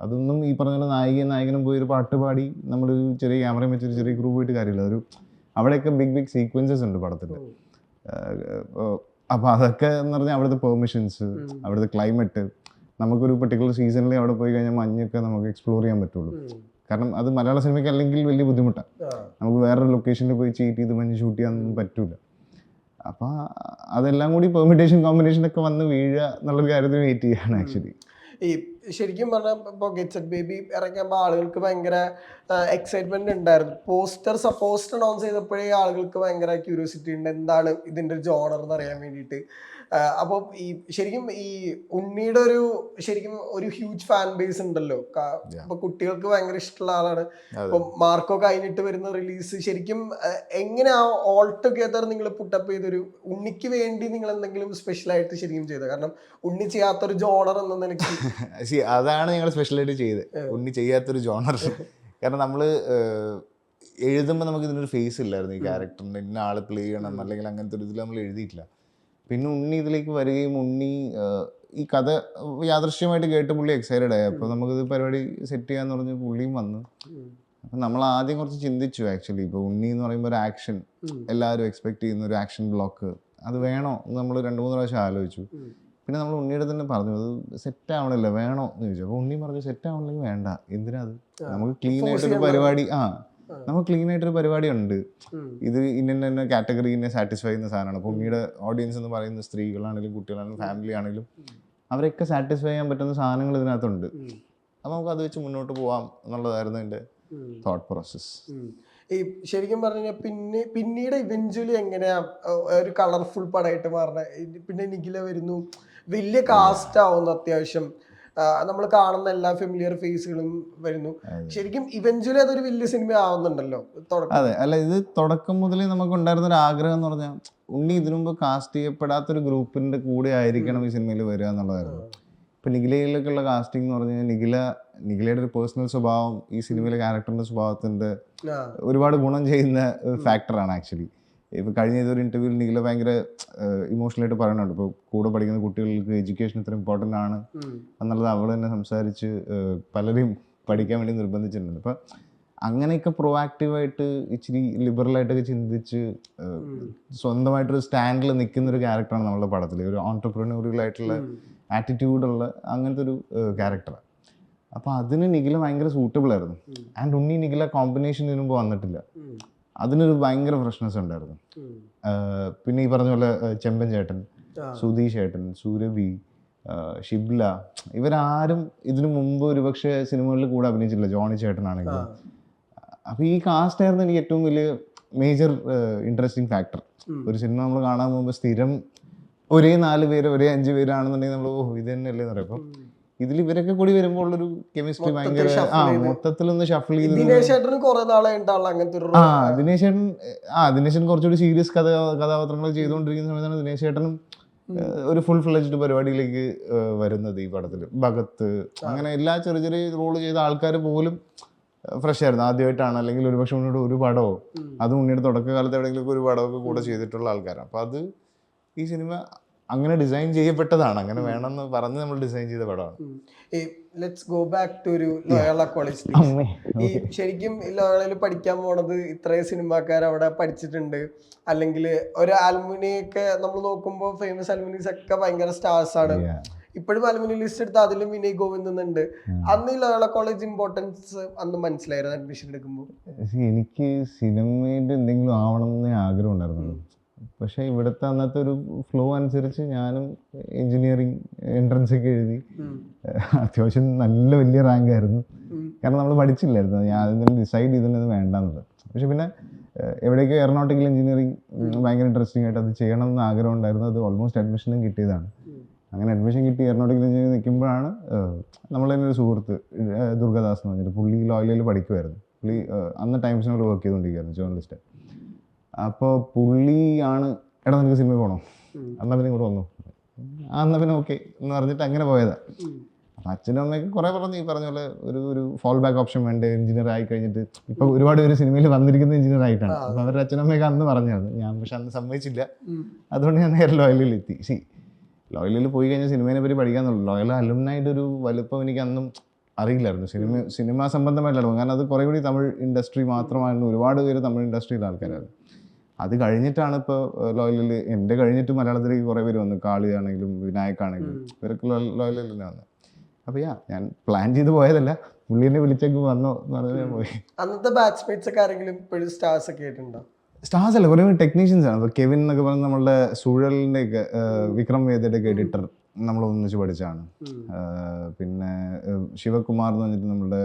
അതൊന്നും ഈ പറഞ്ഞ പോലെ നായികയും നായകനും പോയി ഒരു പാട്ട് പാടി നമ്മൾ ചെറിയ ക്യാമറയും വെച്ചൊരു ചെറിയ ഗ്രൂപ്പ് പോയിട്ട് കാര്യമില്ല. ഒരു അവിടെയൊക്കെ ബിഗ് ബിഗ് സീക്വൻസസ് ഉണ്ട് പടത്തിൽ അപ്പോൾ അതൊക്കെ എന്ന് പറഞ്ഞാൽ അവിടുത്തെ പെർമിഷൻസ് അവിടുത്തെ ക്ലൈമറ്റ് നമുക്കൊരു പെർട്ടിക്കുലർ സീസണിൽ അവിടെ പോയി കഴിഞ്ഞാൽ മഞ്ഞൊക്കെ നമുക്ക് എക്സ്പ്ലോർ ചെയ്യാൻ പറ്റുള്ളൂ. കാരണം അത് മലയാള സിനിമയ്ക്ക് അല്ലെങ്കിൽ വലിയ ബുദ്ധിമുട്ടാണ് നമുക്ക് വേറൊരു ലൊക്കേഷനിൽ പോയി ചീറ്റ് ചെയ്ത് മഞ്ഞ് ഷൂട്ട് ചെയ്യാനൊന്നും പറ്റൂല. അപ്പോൾ അതെല്ലാം കൂടി പെർമിറ്റേഷൻ കോമ്പിനേഷൻ ഒക്കെ വന്ന് വീഴുക എന്നുള്ളൊരു കാര്യത്തിന് വെയിറ്റ് ചെയ്യാണ് ആക്ച്വലി ഈ ശരിക്കും പറഞ്ഞാൽ ഇപ്പോൾ ഗെറ്റ്സെറ്റ് ബേബി ഇറങ്ങിയപ്പോൾ ആളുകൾക്ക് ഭയങ്കര എക്സൈറ്റ്മെന്റ് ഉണ്ടായിരുന്നു. പോസ്റ്റർ പോസ്റ്റർ അനൗൺസ് ചെയ്തപ്പോഴേ ആളുകൾക്ക് ഭയങ്കര ക്യൂരിയോസിറ്റി ഉണ്ട്. എന്താണ് ഇതിന്റെ ഒരു ജോണർ എന്ന് അറിയാൻ വേണ്ടിയിട്ട്. അപ്പോൾ ഈ ശരിക്കും ഈ ഉണ്ണിയുടെ ഒരു ശരിക്കും ഒരു ഹ്യൂജ് ഫാൻ ബേസ് ഉണ്ടല്ലോ. അപ്പോൾ കുട്ടികൾക്ക് ഭയങ്കര ഇഷ്ടമുള്ള ആളാണ്. അപ്പോൾ മാർക്കോ കഴിഞ്ഞിട്ട് വരുന്ന റിലീസ് ശരിക്കും എങ്ങനെ ആ ഓൾ ടുഗെദർ നിങ്ങൾ പുട്ടപ്പ് ചെയ്തൊരു ഉണ്ണിക്ക് വേണ്ടി നിങ്ങൾ എന്തെങ്കിലും സ്പെഷ്യലായിട്ട് ശരിക്കും ചെയ്തത് കാരണം ഉണ്ണി ചെയ്യാത്തൊരു ജോണർ എന്ന നിലയ്ക്ക് അതാണ് ഞങ്ങൾ സ്പെഷ്യലായിട്ട് ചെയ്തത്. ഉണ്ണി ചെയ്യാത്തൊരു ജോണർ കാരണം നമ്മൾ എഴുതുമ്പോൾ നമുക്ക് ഇതിനൊരു ഫേസ് ഇല്ലായിരുന്നു ഈ ക്യാരക്ടറിന്റെ ഇന്ന ആൾ പ്ലേ ചെയ്യണം അല്ലെങ്കിൽ അങ്ങനത്തെ ഒരു ഇതിൽ നമ്മൾ എഴുതിയിട്ടില്ല. പിന്നെ ഉണ്ണി ഇതിലേക്ക് വരികയും ഉണ്ണി ഈ കഥ യാദൃശ്യമായിട്ട് കേട്ട് പുള്ളി എക്സൈറ്റഡ് ആയി. അപ്പോൾ നമുക്കിത് പരിപാടി സെറ്റ് ചെയ്യാന്ന് പറഞ്ഞ് പുള്ളിയും വന്നു. അപ്പം നമ്മൾ ആദ്യം കുറച്ച് ചിന്തിച്ചു ആക്ച്വലി ഇപ്പോൾ ഉണ്ണി എന്ന് പറയുമ്പോൾ ഒരു ആക്ഷൻ എല്ലാവരും എക്സ്പെക്ട് ചെയ്യുന്ന ഒരു ആക്ഷൻ ബ്ലോക്ക് അത് വേണോ എന്ന് നമ്മൾ രണ്ട് മൂന്ന് പ്രാവശ്യം ആലോചിച്ചു. പിന്നെ നമ്മൾ ഉണ്ണിയുടെ തന്നെ പറഞ്ഞു അത് സെറ്റ് ആവണല്ലോ വേണോ? എന്ന് ചോദിച്ചു. അപ്പോൾ ഉണ്ണി പറഞ്ഞു സെറ്റ് ആവണമെങ്കിൽ വേണ്ട. എന്തിനാ അത്? നമുക്ക് ക്ലീൻ ആയിട്ടൊരു പരിപാടി ആ. നമുക്ക് ക്ലീൻ ആയിട്ടൊരു പരിപാടി ഉണ്ട്. ഇത് ഇന്ന ഇന്ന കാറ്റഗറീനെ സാറ്റിസ്ഫൈ ചെയ്യുന്ന സാധനമാണ്. അപ്പോൾ ഉണ്ണിയുടെ ഓഡിയൻസ് എന്ന് പറയുന്ന സ്ത്രീകളാണെങ്കിലും കുട്ടികളാണെങ്കിലും ഫാമിലി ആണെങ്കിലും അവരെയൊക്കെ സാറ്റിസ്ഫൈ ചെയ്യാൻ പറ്റുന്ന സാധനങ്ങൾ ഇതിനകത്തുണ്ട്. അപ്പോൾ നമുക്ക് അത് വെച്ച് മുന്നോട്ട് പോവാം എന്നുള്ളതായിരുന്നു എന്റെ. തോട്ട് പ്രോസസ്സ് ഈ ശരിക്കും പറഞ്ഞു പിന്നെ പിന്നീട് ഇവഞ്ച്വലി എങ്ങനെയാ ഒരു കളർഫുൾ പടമായിട്ട് മാറണ? പിന്നെ നിഖില വരുന്നു. വലിയ കാസ്റ്റ് ആവുന്നു അത്യാവശ്യം നമ്മൾ കാണുന്ന എല്ലാ ഫെമിലിയർ ഫേസുകളും വരുന്നു. ശരിക്കും ഇവഞ്ച്വലി അതൊരു വലിയ സിനിമ ആവുന്നുണ്ടല്ലോ തുടക്കം. അതെ അല്ല ഇത് തുടക്കം മുതലേ നമുക്ക് ഉണ്ടായിരുന്ന ഒരു ആഗ്രഹം എന്ന് പറഞ്ഞാൽ ഉണ്ണി ഇതിനു മുമ്പ് കാസ്റ്റ് ചെയ്യപ്പെടാത്തൊരു ഗ്രൂപ്പിന്റെ കൂടെ ആയിരിക്കണം ഈ സിനിമയിൽ വരിക എന്നുള്ളതായിരുന്നു. ഇപ്പൊ നിഖിലയിലേക്കുള്ള കാസ്റ്റിംഗ് എന്ന് പറഞ്ഞാൽ കഴിഞ്ഞാൽ നിഖില നിഖിലയുടെ ഒരു പേഴ്സണൽ സ്വഭാവം ഈ സിനിമയിലെ ക്യാരക്ടറിന്റെ സ്വഭാവത്തിന്റെ ഒരുപാട് ഗുണം ചെയ്യുന്ന ഫാക്ടറാണ് ആക്ച്വലി ഇപ്പൊ കഴിഞ്ഞ ഏതൊരു ഇന്റർവ്യൂവിൽ നിഖില ഭയങ്കര ഇമോഷണലായിട്ട് പറയുന്നുണ്ട് ഇപ്പോൾ കൂടെ പഠിക്കുന്ന കുട്ടികൾക്ക് എഡ്യൂക്കേഷൻ ഇത്ര ഇമ്പോർട്ടന്റ് ആണ്. എന്നുള്ളത് അവൾ തന്നെ സംസാരിച്ച് പലരെയും പഠിക്കാൻ വേണ്ടി നിർബന്ധിച്ചിട്ടുണ്ട്. അപ്പം അങ്ങനെയൊക്കെ പ്രൊവാക്റ്റീവായിട്ട് ഇച്ചിരി ലിബറലായിട്ടൊക്കെ ചിന്തിച്ച് സ്വന്തമായിട്ടൊരു സ്റ്റാൻഡിൽ നിൽക്കുന്ന ഒരു ക്യാരക്ടറാണ് നമ്മുടെ പടത്തിൽ ഒരു ഉം. ആറ്റിറ്റ്യൂഡുള്ള അങ്ങനത്തെ ഒരു ക്യാരക്ടറാണ് അപ്പോൾ അതിന് നിഖില ഭയങ്കര സൂട്ടബിൾ ആയിരുന്നു. ആൻഡ് ഉണ്ണി നിഖില കോമ്പിനേഷൻ ഇതിനുമ്പോൾ വന്നിട്ടില്ല. അതിനൊരു ഭയങ്കര ഫ്രഷ്നെസ് ഉണ്ടായിരുന്നു. പിന്നെ ഈ പറഞ്ഞ പോലെ ചെമ്പൻ ചേട്ടൻ. സുധീഷ് ഏട്ടൻ സൂരഭി ഷിബ്ല ഇവരാരും ഇതിനു മുമ്പ് ഒരുപക്ഷെ സിനിമകളിൽ കൂടെ അഭിനയിച്ചിട്ടില്ല. ജോണി ചേട്ടനാണെങ്കിലും. ആണെങ്കിലും അപ്പോൾ ഈ കാസ്റ്റ് ആയിരുന്നു എനിക്ക് ഏറ്റവും വലിയ മേജർ ഇൻട്രസ്റ്റിംഗ് ഫാക്ടർ ഒരു സിനിമ നമ്മൾ കാണാൻ പോകുമ്പോൾ സ്ഥിരം ഒരേ നാല് പേര് ഒരേ അഞ്ച് പേരാണെന്നുണ്ടെങ്കിൽ നമ്മൾ ഓ ഇത് തന്നെയല്ലേ എന്ന് പറയും ഇതിൽ ഇവരൊക്കെ കൂടി വരുമ്പോൾ ഉള്ളൊരു കെമിസ്ട്രി ഭയങ്കര മൊത്തത്തിൽ ആ ചെയ്ത്. മൊത്തത്തിലൊന്ന് ഷഫിൾ ചെയ്ത് ദിനേശ് കുറെ അങ്ങനത്തെ ഒരു ആ ദിനേശൻ ദിനേശ് ആ ദിനേശ് കുറച്ചുകൂടി സീരിയസ് കഥ കഥാപാത്രങ്ങൾ ചെയ്തുകൊണ്ടിരിക്കുന്ന സമയത്താണ് ദിനേശ് ചേട്ടനും ഒരു ഫുൾ ഫ്ലെജ്ഡ് പരിപാടിയിലേക്ക് വരുന്നത് ഈ പടത്തിൽ ഭഗത്ത് അങ്ങനെ എല്ലാ ചെറിയ ചെറിയ റോൾ ചെയ്ത ആൾക്കാർ പോലും ഫ്രഷ് ആയിരുന്നു. ആദ്യമായിട്ടാണ് അല്ലെങ്കിൽ ഒരുപക്ഷെ മുന്നോട്ട് ഒരു പടമോ. അത് ഉണ്ണിയുടെ തുടക്കകാലത്ത് എവിടെയെങ്കിലും ഒരു പടമൊക്കെ കൂടെ ചെയ്തിട്ടുള്ള ആൾക്കാരാണ്. അപ്പോൾ അത് ഈ സിനിമ അങ്ങനെ ഡിസൈൻ ചെയ്യപ്പെട്ടതാണ്. അങ്ങനെ വേണമെന്ന് പറഞ്ഞ് നമ്മൾ ഡിസൈൻ ചെയ്ത പടമാണ്. ഈ ലെറ്റ്സ് ഗോ ബാക്ക് ടു ഒരു ലോയള കോളേജ് ഈ ശരിക്കും ലോയളയിൽ പഠിക്കാൻ പോണത് ഇത്രയും സിനിമാക്കാർ അവിടെ പഠിച്ചിട്ടുണ്ട്. അല്ലെങ്കിൽ ഒരു ആൽമുനിയൊക്കെ നമ്മൾ നോക്കുമ്പോൾ ഫേമസ് ആൽമുനീസ് ഒക്കെ ഭയങ്കര സ്റ്റാർസ് ആണ്. ഇപ്പോഴും അലുമിനി ലിസ്റ്റ് എടുത്ത് അതിലും വിനയ് ഗോവിന്ദൻ ഉണ്ട് അന്ന് ഈ ലോയള കോളേജ് ഇമ്പോർട്ടൻസ് അന്ന് മനസ്സിലായിരുന്നു അഡ്മിഷൻ എടുക്കുമ്പോൾ? എനിക്ക് സിനിമയുടെ എന്തെങ്കിലും ആവണം എന്നേ ആഗ്രഹം ഉണ്ടായിരുന്നുള്ളൂ. പക്ഷേ ഇവിടുത്തെ അന്നത്തെ ഒരു ഫ്ലോ അനുസരിച്ച് ഞാനും എഞ്ചിനീയറിംഗ് എൻട്രൻസ് ഒക്കെ എഴുതി. അത്യാവശ്യം നല്ല വലിയ റാങ്ക് ആയിരുന്നു. കാരണം നമ്മൾ പഠിച്ചില്ലായിരുന്നു. ഞാൻ അതിൽ ഡിസൈഡ് ചെയ്തിരുന്നത് വേണ്ടെന്നത് പക്ഷെ പിന്നെ എവിടേക്കോ എയറോനോട്ടിക്കൽ എഞ്ചിനീയറിംഗ് ഭയങ്കര ഇൻട്രസ്റ്റിംഗ് ആയിട്ട് അത് ചെയ്യണം എന്ന് ആഗ്രഹം ഉണ്ടായിരുന്നു. അത് ഓൾമോസ്റ്റ് അഡ്മിഷനും കിട്ടിയതാണ്. അങ്ങനെ അഡ്മിഷൻ കിട്ടി എയറോനോട്ടിക്കൽ എഞ്ചിനീയറിംഗ് നിൽക്കുമ്പോഴാണ് നമ്മൾ തന്നെ ഒരു സുഹൃത്ത് ദുർഗാദാസ് എന്ന് പറഞ്ഞിട്ട് പുള്ളി ലോയലിൽ പഠിക്കുമായിരുന്നു പുള്ളി അന്ന് ടൈംസിനോട് വർക്ക് ചെയ്തുകൊണ്ടിരിക്കുകയായിരുന്നു ജേർണലിസ്റ്റ് അപ്പോൾ പുള്ളിയാണ് എടാ നിനക്ക് സിനിമ പോകണോ അന്നാ പിന്നെ ഇങ്ങോട്ട് വന്നു? ആ എന്നാൽ പിന്നെ ഓക്കെ എന്ന് പറഞ്ഞിട്ട് അങ്ങനെ പോയതാണ് അപ്പം അച്ഛനും അമ്മയൊക്കെ കുറേ പറഞ്ഞു ഈ പറഞ്ഞ പോലെ ഒരു ഒരു ഫോൾ ബാക്ക് ഓപ്ഷൻ വേണ്ട എഞ്ചിനീയർ ആയി കഴിഞ്ഞിട്ട്. ഇപ്പൊ ഒരുപാട് പേര് സിനിമയിൽ വന്നിരിക്കുന്ന എഞ്ചിനീയർ ആയിട്ടാണ്. അപ്പം അവരുടെ അച്ഛനും അമ്മയൊക്കെ അന്ന് പറഞ്ഞായിരുന്നു. ഞാൻ പക്ഷെ അന്ന് സമ്മതിച്ചില്ല. അതുകൊണ്ട് ഞാൻ നേരെ ലോയലിൽ എത്തി. സി ലോയലിൽ പോയി കഴിഞ്ഞാൽ സിനിമയെ പറ്റി പഠിക്കാന്നുള്ളൂ ലോയൽ അലുമിനായിട്ട് ഒരു വലുപ്പം എനിക്ക് അന്നും അറിയില്ലായിരുന്നു. സിനിമ സിനിമ സംബന്ധമായിട്ടുള്ള കാരണം അത് കുറേ കൂടി തമിഴ് ഇൻഡസ്ട്രി മാത്രമായിരുന്നു. ഒരുപാട് പേര് തമിഴ് ഇൻഡസ്ട്രിയിലെ ആൾക്കാരായിരുന്നു. അത് കഴിഞ്ഞിട്ടാണ് ഇപ്പോൾ ലോയലിൽ എന്റെ കഴിഞ്ഞിട്ട് മലയാളത്തിലേക്ക് കുറേ പേര് വന്നു കാളിയാണെങ്കിലും വിനായക്കാണെങ്കിലും ഇവരൊക്കെ ലോ- ലോയലിൽ തന്നെ വന്നു. അപ്പോൾ യാ ഞാൻ പ്ലാൻ ചെയ്ത് പോയതല്ല. പുള്ളിനെ വിളിച്ചെങ്കിൽ വന്നോ എന്ന് പറഞ്ഞ് ഞാൻ പോയി. അന്നത്തെ ബാച്ച്മേറ്റ്സ് ഒക്കെ ആരെങ്കിലും ഇപ്പോഴും സ്റ്റാർസ് ഒക്കെ ആയിട്ടുണ്ടോ? സ്റ്റാർസ് അല്ല കുറേ ടെക്നീഷ്യൻസ് ആണ്. ഇപ്പോൾ കെവിൻ എന്നൊക്കെ പറഞ്ഞ നമ്മളുടെ സൂഴലിന്റെ ഒക്കെ വിക്രം വേദയുടെ ഒക്കെ എഡിറ്റർ നമ്മൾ ഒന്നിച്ച് പഠിച്ചാണ് പിന്നെ ശിവകുമാർ എന്ന് പറഞ്ഞിട്ട് നമ്മളുടെ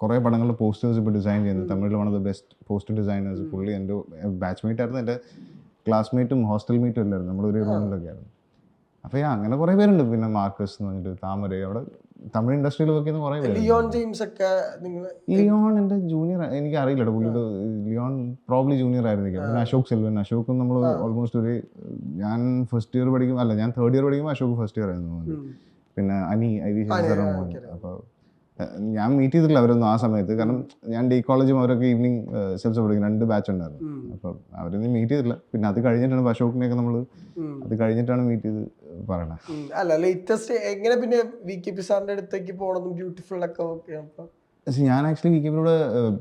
കുറേ പടങ്ങളുടെ പോസ്റ്റേഴ്സ് ഇപ്പോൾ ഡിസൈൻ ചെയ്യുന്നത് തമിഴിൽ one of the best poster designers പുള്ളി എന്റെ ബാച്ച്മേറ്റ് ആയിരുന്നു. എന്റെ ക്ലാസ്മേറ്റും ഹോസ്റ്റൽ മീറ്റും അല്ലായിരുന്നു. നമ്മളൊരു റൂമിലൊക്കെ ആയിരുന്നു. അപ്പോൾ അങ്ങനെ കുറേ പേരുണ്ട്. പിന്നെ മാർക്കസ് എന്ന് പറഞ്ഞിട്ട് താമര അവിടെ തമിഴ് ഇൻഡസ്ട്രിയിൽ വർക്ക് ചെയ്യുന്ന കുറേ ലിയോൺ ജെയിംസ് ഒക്കെ നിങ്ങൾ ലിയോൺ എന്റെ ജൂനിയർ എനിക്ക് അറിയില്ല പുള്ളിയുടെ ലിയോൺ പ്രോബ്ലി ജൂനിയർ ആയിരുന്നില്ല പിന്നെ അശോക് സെൽവൻ. അശോക്കും നമ്മൾ ഓൾമോസ്റ്റ് ഒരു ഞാൻ ഫസ്റ്റ് ഇയർ പഠിക്കും അല്ല ഞാൻ തേർഡ് ഇയർ പഠിക്കുമ്പോൾ അശോക് ഫസ്റ്റ് ഇയർ ആയിരുന്നു പിന്നെ അനി ഐ വി ശേഖർ അപ്പോൾ ഞാൻ മീറ്റ് ചെയ്തിട്ടില്ല അവരൊന്നും ആ സമയത്ത്. കാരണം ഞാൻ ഡി കോളേജും അവരൊക്കെ ഈവനിങ് സെൽസ് പഠിക്കും രണ്ട് ബാച്ച് ഉണ്ടായിരുന്നു. അപ്പോൾ അവരൊന്നും മീറ്റ് ചെയ്തിട്ടില്ല. പിന്നെ അത് കഴിഞ്ഞിട്ടാണ് അശോകിനെയൊക്കെ നമ്മൾ അത് കഴിഞ്ഞിട്ടാണ് മീറ്റ് ചെയ്ത് പറയണത് അല്ല ലേറ്റസ്റ്റ് എങ്ങനെ പിന്നെ വി കെ പി സാറിന്റെ അടുത്തേക്ക് പോകണം ബ്യൂട്ടിഫുൾ ഒക്കെ ഓക്കെ അപ്പൊ ഞാൻ ആക്ച്വലി വിക്കിപ്പിലൂടെ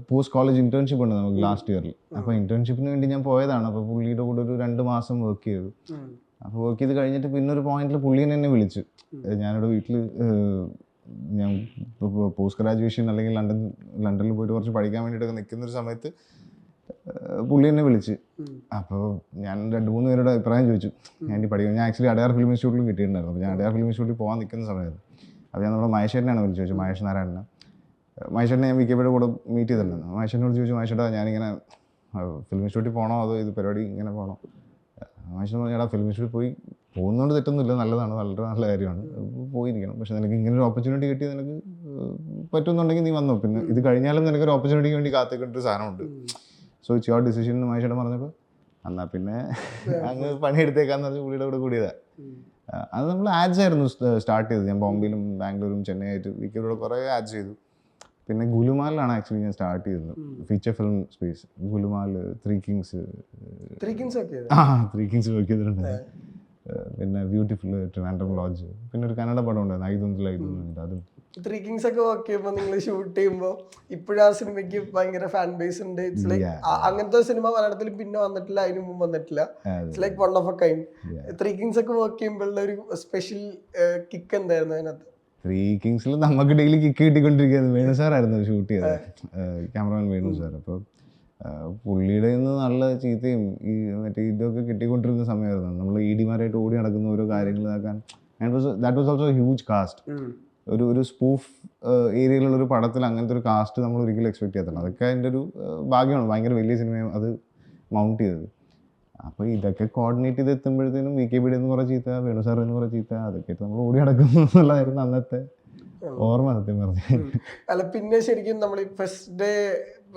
പോസ്റ്റ് കോളേജ് ഇന്റേൺഷിപ്പ് ഉണ്ട് നമുക്ക് ലാസ്റ്റ് ഇയറിൽ അപ്പോൾ ഇന്റേൺഷിപ്പിന് വേണ്ടി ഞാൻ പോയതാണ്. അപ്പോൾ പുള്ളിയുടെ കൂടെ ഒരു രണ്ട് മാസം വർക്ക് ചെയ്തു. അപ്പോൾ വർക്ക് ചെയ്ത് കഴിഞ്ഞിട്ട് പിന്നെ ഒരു പോയിന്റിൽ പുള്ളിനെ എന്നെ വിളിച്ചു. ഞാനിവിടെ വീട്ടിൽ ഞാൻ പോസ്റ്റ് ഗ്രാജുവേഷൻ അല്ലെങ്കിൽ ലണ്ടൻ ലണ്ടനിൽ പോയിട്ട് കുറച്ച് പഠിക്കാൻ വേണ്ടിയിട്ടൊക്കെ നിൽക്കുന്ന ഒരു സമയത്ത് പുള്ളി എന്നെ വിളിച്ച്. അപ്പോൾ ഞാൻ രണ്ട് മൂന്ന് പേരുടെ അഭിപ്രായം ചോദിച്ചു. ഞാൻ ഇനി പഠിക്കും. ഞാൻ ആക്ച്വലി അടയാർ ഫിലിം ഇൻസ്റ്റിറ്റ്യൂട്ടിലും കിട്ടിയിട്ടുണ്ടായിരുന്നു. അപ്പോൾ ഞാൻ അടയാർ ഫിലിം ഇൻസ്റ്റിറ്റ്യൂട്ടിൽ പോകാൻ നിൽക്കുന്ന സമയത്ത്. അപ്പോൾ ഞാൻ നമ്മുടെ മഹേശ്വരനെയാണ് വിളിച്ചു ചോദിച്ചു മഹേഷ് നാരായണനെ. മഹേശ്വരനെ ഞാൻ വിക്കിയുടെ കൂടെ മീറ്റ് ചെയ്തിട്ടുണ്ടായിരുന്നു മഹേശ്വരനോട് ചോദിച്ചു മഹേഷേട്ടാ ഞാനിങ്ങനെ ഫിലിം ഇൻസ്റ്റിറ്റ്യൂട്ടിൽ പോകണോ അതോ ഇത് പരിപാടി ഇങ്ങനെ പോകണോ മഹേഷ് പറഞ്ഞു എടാ ഫിലിം ഇൻസ്റ്റിറ്റ്യൂട്ടിൽ പോയി പോകുന്നതുകൊണ്ട് തെറ്റൊന്നുമില്ല. നല്ലതാണ്. വളരെ നല്ല കാര്യമാണ്. പോയിരിക്കണം. പക്ഷെ നിനക്ക് ഇങ്ങനെ ഒരു ഓപ്പർച്യൂണിറ്റി കിട്ടി നിനക്ക് പറ്റുന്നുണ്ടെങ്കിൽ നീ വന്നോ. പിന്നെ ഇത് കഴിഞ്ഞാലും നിനക്ക് ഒരു ഓപ്പർച്യൂണിറ്റിക്ക് വേണ്ടി കാത്തിക്കൊണ്ടൊരു സാധനമുണ്ട്. സോ ഇറ്റ്സ് യുവർ ഡിസിഷൻ എന്ന് പറഞ്ഞപ്പോൾ എന്നാൽ പിന്നെ അങ്ങ് പണിയെടുത്തേക്കാന്ന് പറഞ്ഞ് പുള്ളിയുടെ കൂടെ കൂടിയതാണ് അത് നമ്മൾ ആഡ്സ് ആയിരുന്നു സ്റ്റാർട്ട് ചെയ്തത്. ഞാൻ ബോംബെയിലും ബാംഗ്ലൂരും ചെന്നൈ ആയിട്ട് വീക്കിലൂടെ കുറേ ആഡ്സ് ചെയ്തു. പിന്നെ ഗുലുമാലിലാണ് ആക്ച്വലി ഞാൻ സ്റ്റാർട്ട് ചെയ്തത്. Feature film space Gulumaal Three Kings Three Kings ആ ത്രീ കിങ്സ് വർക്ക് ചെയ്തിട്ടുണ്ട്. പിന്നെ ബ്യൂട്ടിഫുൾ ട്രിവാൻഡ്രം ലോഡ്ജ് പിന്നെ ഒരു കന്നഡ പടം ഉണ്ടായിരുന്നു. ഐതൊന്നിൽ ഐതൊന്നും അതും. ത്രീ കിങ്സ് ഒക്കെ വർക്ക് ചെയ്യുമ്പോൾ നിങ്ങൾ ഷൂട്ട് ചെയ്യുമ്പോൾ ഇപ്പോഴും ആ സിനിമയ്ക്ക് ഭയങ്കര ഫാൻ ബേസ് ഉണ്ട്. ഇറ്റ്സ് ലൈക്ക് അങ്ങനത്തെ സിനിമ മലയാളത്തിൽ പിന്നെ വന്നിട്ടില്ല അതിന് മുമ്പ് വന്നിട്ടില്ല. It's like one of a kind three kings ഒക്കെ വർക്ക് ചെയ്യുമ്പോഴുള്ള ഒരു സ്പെഷ്യൽ കിക്ക് എന്തായിരുന്നു അതിനകത്ത്? ത്രീ കിങ്സിൽ നമുക്ക് ഡെയിലി കിക്ക് കിട്ടിക്കൊണ്ടിരിക്കുന്നത് വേണു സാറായിരുന്നു ഷൂട്ട് ചെയ്തത്. ക്യാമറമാൻ വേണു സാർ അപ്പോൾ പുള്ളിയുടെ നിന്ന് നല്ല ചീത്തയും ഈ മറ്റേ ഇതൊക്കെ കിട്ടിക്കൊണ്ടിരുന്ന സമയമായിരുന്നു. നമ്മൾ ഇ ഡിമാരായിട്ട് ഓടി നടക്കുന്ന ഓരോ കാര്യങ്ങൾ ഇതാക്കാൻ. That was also huge cast ഒരു ഒരു സ്പൂഫ് ഏരിയയിലുള്ള ഒരു പടത്തിൽ അങ്ങനത്തെ ഒരു കാസ്റ്റ് നമ്മൾ ഒരിക്കലും എക്സ്പെക്ട് ചെയ്യത്തില്ല അതൊക്കെ അതിന്റെ ഒരു ഭാഗ്യമാണ്. ഭയങ്കര വലിയ സിനിമയും അത് മൗണ്ട് ചെയ്തത്. അപ്പോൾ ഇതൊക്കെ കോർഡിനേറ്റ് ചെയ്ത് എത്തുമ്പോഴത്തേനും വി കെ ബിയുടെ കുറേ ചീത്ത വേണു സാർ എന്ന് കുറേ ചീത്ത അതൊക്കെ നമ്മൾ ഓടി നടക്കുന്നു എന്നുള്ളതായിരുന്നു അന്നത്തെ ഓർമ്മ സത്യം പറഞ്ഞു അല്ല പിന്നെ ശരിക്കും നമ്മൾ ഈ ഫസ്റ്റ് ഡേ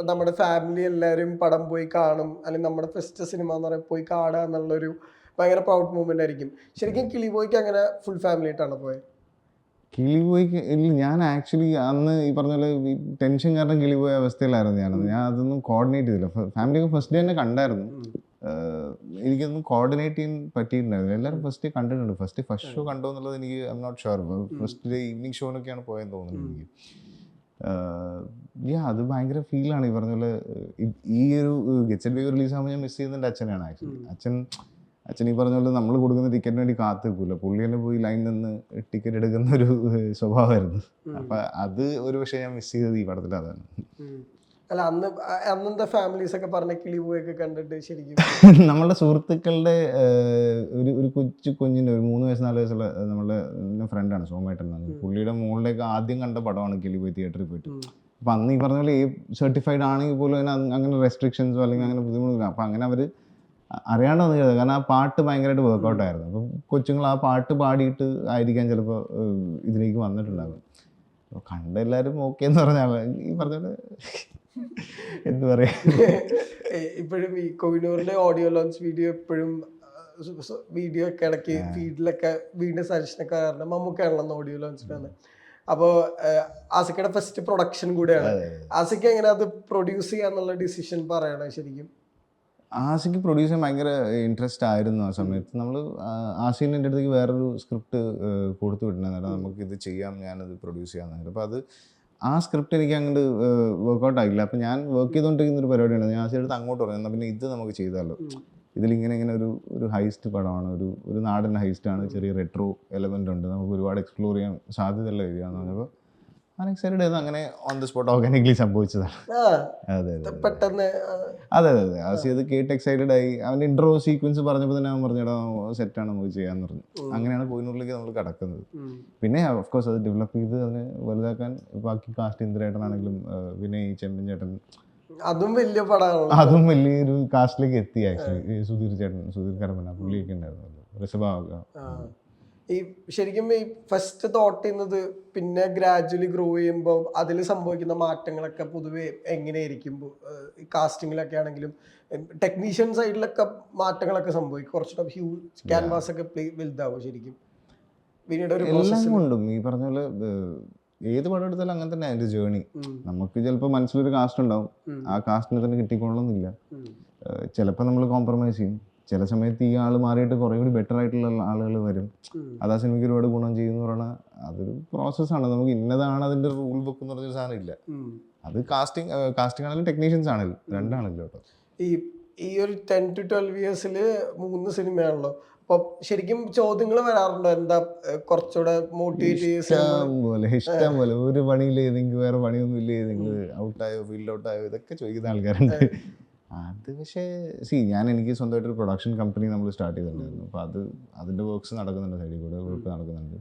നമ്മുടെ ഫാമിലി എല്ലാവരും പടം പോയി കാണും. അല്ലെങ്കിൽ നമ്മുടെ ഫസ്റ്റ് സിനിമ എന്ന് പറയുമ്പോൾ പോയി കാണുക എന്നുള്ളൊരു ഭയങ്കര പ്രൗഡ് മൂവ്മെന്റ് ആയിരിക്കും. ശരിക്കും കിളിബോയ്ക്ക് അങ്ങനെ ഫുൾ ഫാമിലി ആയിട്ടാണ് പോയത് കിളിപോയിക്ക് ഇല്ല ഞാൻ ആക്ച്വലി അന്ന് ഈ പറഞ്ഞ പോലെ ഈ ടെൻഷൻ കാരണം കിളിപോയ അവസ്ഥയിലായിരുന്നു ഞാനത്. ഞാൻ അതൊന്നും കോർഡിനേറ്റ് ചെയ്തില്ല. ഫാമിലി ഫസ്റ്റ് ഡേ തന്നെ കണ്ടായിരുന്നു. എനിക്കൊന്നും കോർഡിനേറ്റ് ചെയ്യാൻ പറ്റിയിട്ടുണ്ടായിരുന്നു എല്ലാവരും ഫസ്റ്റ് ഡേ കണ്ടിട്ടുണ്ട്. ഫസ്റ്റ് ഫസ്റ്റ് ഷോ കണ്ടോ എന്നുള്ളത് എനിക്ക് I'm not sure first day evening ഷോനൊക്കെയാണ് പോയെന്ന് തോന്നുന്നു എനിക്ക്. യാ അത് ഭയങ്കര ഫീലാണ് ഈ പറഞ്ഞ പോലെ ഈ- ഒരു ഗെറ്റ് ബേബി റിലീസ് ആകുമ്പോൾ ഞാൻ മിസ് ചെയ്യുന്നുണ്ട് അച്ഛനാണ് ആക്ച്വലി അച്ഛൻ അച്ഛൻ ഈ പറഞ്ഞ പോലെ നമ്മൾ കൊടുക്കുന്ന ടിക്കറ്റിന് വേണ്ടി കാത്തു നിൽക്കില്ല പുള്ളി തന്നെ പോയി ലൈൻ നിന്ന് ടിക്കറ്റ് എടുക്കുന്ന ഒരു സ്വഭാവമായിരുന്നു. അപ്പൊ അത് ഒരു പക്ഷേ ഞാൻ മിസ് ചെയ്തത് ഈ പടത്തിൽ അതാണ്. അല്ല അന്ന് അന്നത്തെ ഫാമിലീസ് ഒക്കെ പറഞ്ഞ കിളിബോയൊക്കെ കണ്ടിട്ട് ശരിക്കും? നമ്മളുടെ സുഹൃത്തുക്കളുടെ ഒരു ഒരു കൊച്ചു കുഞ്ഞിന്റെ ഒരു മൂന്ന് വയസ്സ് നാല് വയസ്സുള്ള നമ്മളുടെ ഫ്രണ്ടാണ് സോമേട്ടൻ പുള്ളിയുടെ മുകളിലേക്ക് ആദ്യം കണ്ട പടമാണ് കിളിപോയി തിയേറ്ററിൽ പോയിട്ട്. അപ്പം അന്ന് ഈ പറഞ്ഞ പോലെ ഈ സർട്ടിഫൈഡ് ആണെങ്കിൽ പോലും അതിന് അങ്ങനെ റെസ്ട്രിക്ഷൻസോ അല്ലെങ്കിൽ അങ്ങനെ ബുദ്ധിമുട്ടില്ല അപ്പം അങ്ങനെ അവർ അറിയാണ്ട് വന്ന് ചെയ്തത് കാരണം ആ പാട്ട് ഭയങ്കരമായിട്ട് വർക്കൗട്ട് ആയിരുന്നു. അപ്പം കൊച്ചുങ്ങൾ ആ പാട്ട് പാടിയിട്ട് ആയിരിക്കാൻ ചിലപ്പോൾ ഇതിലേക്ക് വന്നിട്ടുണ്ടാകും അപ്പോൾ കണ്ട എല്ലാവരും ഓക്കെ എന്ന് പറഞ്ഞാൽ ഈ പറഞ്ഞ പോലെ എന്ത് പറയാ? ഇപ്പോഴും ഈ കോവിനൂറിന്റെ ഓഡിയോ ലോഞ്ച് വീഡിയോ എപ്പോഴും വീഡിയോ ഒക്കെ ഇടയ്ക്ക് ഫീഡിലൊക്കെ വീണ്ടും സജഷനൊക്കെ കാരണം മമ്മൂക്കാണല്ലോ ഓഡിയോ ലോഞ്ചിലാണ് അപ്പോൾ ആസിക്കയുടെ ഫസ്റ്റ് പ്രൊഡക്ഷൻ കൂടെയാണ്. ആസിക്ക എങ്ങനെ അത് പ്രൊഡ്യൂസ് ചെയ്യാന്നുള്ള ഡിസിഷൻ പറയണം ശരിക്കും? ആസിക്ക് പ്രൊഡ്യൂസ് ചെയ്യാൻ ഭയങ്കര ഇൻട്രസ്റ്റ് ആയിരുന്നു ആ സമയത്ത്. നമ്മൾ ആസിന് എന്റെ അടുത്തേക്ക് വേറൊരു സ്ക്രിപ്റ്റ് കൊടുത്തു വിട്ടിട്ടുണ്ടായിരുന്നു. നമുക്ക് ഇത് ചെയ്യാം ഞാനത് പ്രൊഡ്യൂസ് ചെയ്യാമെന്നായിരുന്നു അപ്പോൾ അത് ആ സ്ക്രിപ്റ്റ് എനിക്ക് അങ്ങോട്ട് വർക്കൗട്ട് ആയില്ല അപ്പോൾ ഞാൻ വർക്ക് ചെയ്തുകൊണ്ടിരിക്കുന്ന ഒരു പരിപാടിയാണ്. ഞാൻ ആസിയുടെ അടുത്ത് അങ്ങോട്ട് പറഞ്ഞു എന്നാൽ പിന്നെ ഇത് നമുക്ക് ചെയ്താലോ? ഇതിലിങ്ങനെ ഇങ്ങനെ ഒരു ഒരു ഹൈസ്റ്റ് പടമാണ്. ഒരു ഒരു നാടൻ ഹൈസ്റ്റാണ് ചെറിയ റെട്രോ എലമെന്റ് ഉണ്ട്. നമുക്ക് ഒരുപാട് എക്സ്പ്ലോർ ചെയ്യാൻ സാധ്യതയുള്ള ഏരിയ എന്ന് പറഞ്ഞപ്പോൾ ഞാൻ എക്സൈറ്റഡ് ആയിരുന്നു. അങ്ങനെ ഓൺ ദി സ്പോട്ട് ഓർഗാനിക്കലി സംഭവിച്ചതാണ്. അതെ അതെ പെട്ടെന്ന് അതെ അതെ അതെ. ആസി അത് കേട്ട് എക്സൈറ്റഡ് ആയി. അവന്റെ ഇൻട്രോ സീക്വൻസ് പറഞ്ഞപ്പോൾ തന്നെ അവൻ പറഞ്ഞടാ സെറ്റാണ് നമുക്ക് ചെയ്യാന്ന് പറഞ്ഞു. അങ്ങനെയാണ് കോയിനൂറിലേക്ക് നമ്മൾ കടക്കുന്നത്. പിന്നെ ഓഫ് കോഴ്സ് അത് ഡെവലപ്പ് ചെയ്ത് അതിനെ വലുതാക്കാൻ ബാക്കി കാസ്റ്റ് ഇന്ദ്രേട്ടനാണെങ്കിലും പിന്നെ വിനയ് ചെമ്പൻ ചേട്ടൻ അതും വലിയ പടമാണ് അതും വലിയൊരു കാസ്റ്റിലേക്ക് എത്തി ആക്ച്വലി സുധീർ ചേട്ടൻ സുധീർ കരമന പുള്ളിയൊക്കെ ഉണ്ടായിരുന്നു. ഈ ശരിക്കും ഈ ഫസ്റ്റ് തോട്ട് ചെയ്യുന്നത് പിന്നെ ഗ്രാജുവലി ഗ്രോ ചെയ്യുമ്പോൾ അതിൽ സംഭവിക്കുന്ന മാറ്റങ്ങളൊക്കെ പൊതുവെ എങ്ങനെയായിരിക്കും? കാസ്റ്റിങ്ങിലൊക്കെ ആണെങ്കിലും ടെക്നീഷ്യൻ സൈഡിലൊക്കെ മാറ്റങ്ങളൊക്കെ സംഭവിക്കും. കുറച്ചുകൂടെ ഹ്യൂജ് ക്യാൻവാസ് ഒക്കെ വലുതാവും ശരിക്കും. പിന്നീട് ഒരു എല്ലാം കൊണ്ടും ഈ പറഞ്ഞ പോലെ ഏത് പടം എടുത്താലും അങ്ങനെ തന്നെ അതിന്റെ ജേണി നമുക്ക് ചിലപ്പോൾ മനസ്സിലൊരു കാസ്റ്റ് ഉണ്ടാവും. ആ കാസ്റ്റിനെ തന്നെ കിട്ടിക്കൊള്ളണമെന്നില്ല ചിലപ്പോൾ നമ്മൾ കോംപ്രമൈസ് ചെയ്യും. ചില സമയത്ത് ഈ ആൾ മാറിയിട്ട് കുറേ കൂടി ബെറ്റർ ആയിട്ടുള്ള ആളുകൾ വരും. അത് ആ സിനിമയ്ക്ക് ഒരുപാട് ഗുണം ചെയ്യുന്ന പറഞ്ഞാൽ അതൊരു പ്രോസസ്സാണ് നമുക്ക് ഇന്നതാണ് അതിന്റെ റൂൾ ബുക്ക് എന്ന് പറഞ്ഞൊരു സാധനം ഇല്ല. അത് കാസ്റ്റിംഗ് കാസ്റ്റിംഗ് ആണെങ്കിലും ടെക്നീഷ്യൻസ് ആണെങ്കിലും. രണ്ടാണല്ലോ കേട്ടോ. ഈ ഈ ഒരു ടെൻ ടു ട്വൽവ് ഇയേഴ്സിൽ മൂന്ന് സിനിമയാണല്ലോ ശരിക്കും ചോദ്യങ്ങൾ വരാറുണ്ടോ? എന്താ കുറച്ചുകൂടെ മോട്ടിവേറ്റ് ഇഷ്ടം പോലെ ഇഷ്ടം പോലെ. ഒരു പണിയില്ലേ നിങ്ങൾക്ക് വേറെ പണിയൊന്നും ഇല്ലേ നിങ്ങൾ ഔട്ടായോ ഫീൽഡ് ഔട്ടായോ ഇതൊക്കെ ചോദിക്കുന്ന ആൾക്കാരുണ്ട്. അത് പക്ഷേ സി ഞാൻ എനിക്ക് സ്വന്തമായിട്ട് ഒരു പ്രൊഡക്ഷൻ കമ്പനി നമ്മൾ സ്റ്റാർട്ട് ചെയ്തിട്ടുണ്ടായിരുന്നു. അപ്പോൾ അത് അതിന്റെ വർക്ക്സ് നടക്കുന്നുണ്ട് സൈഡിൽ കൂടെ വർക്ക് നടക്കുന്നുണ്ട്.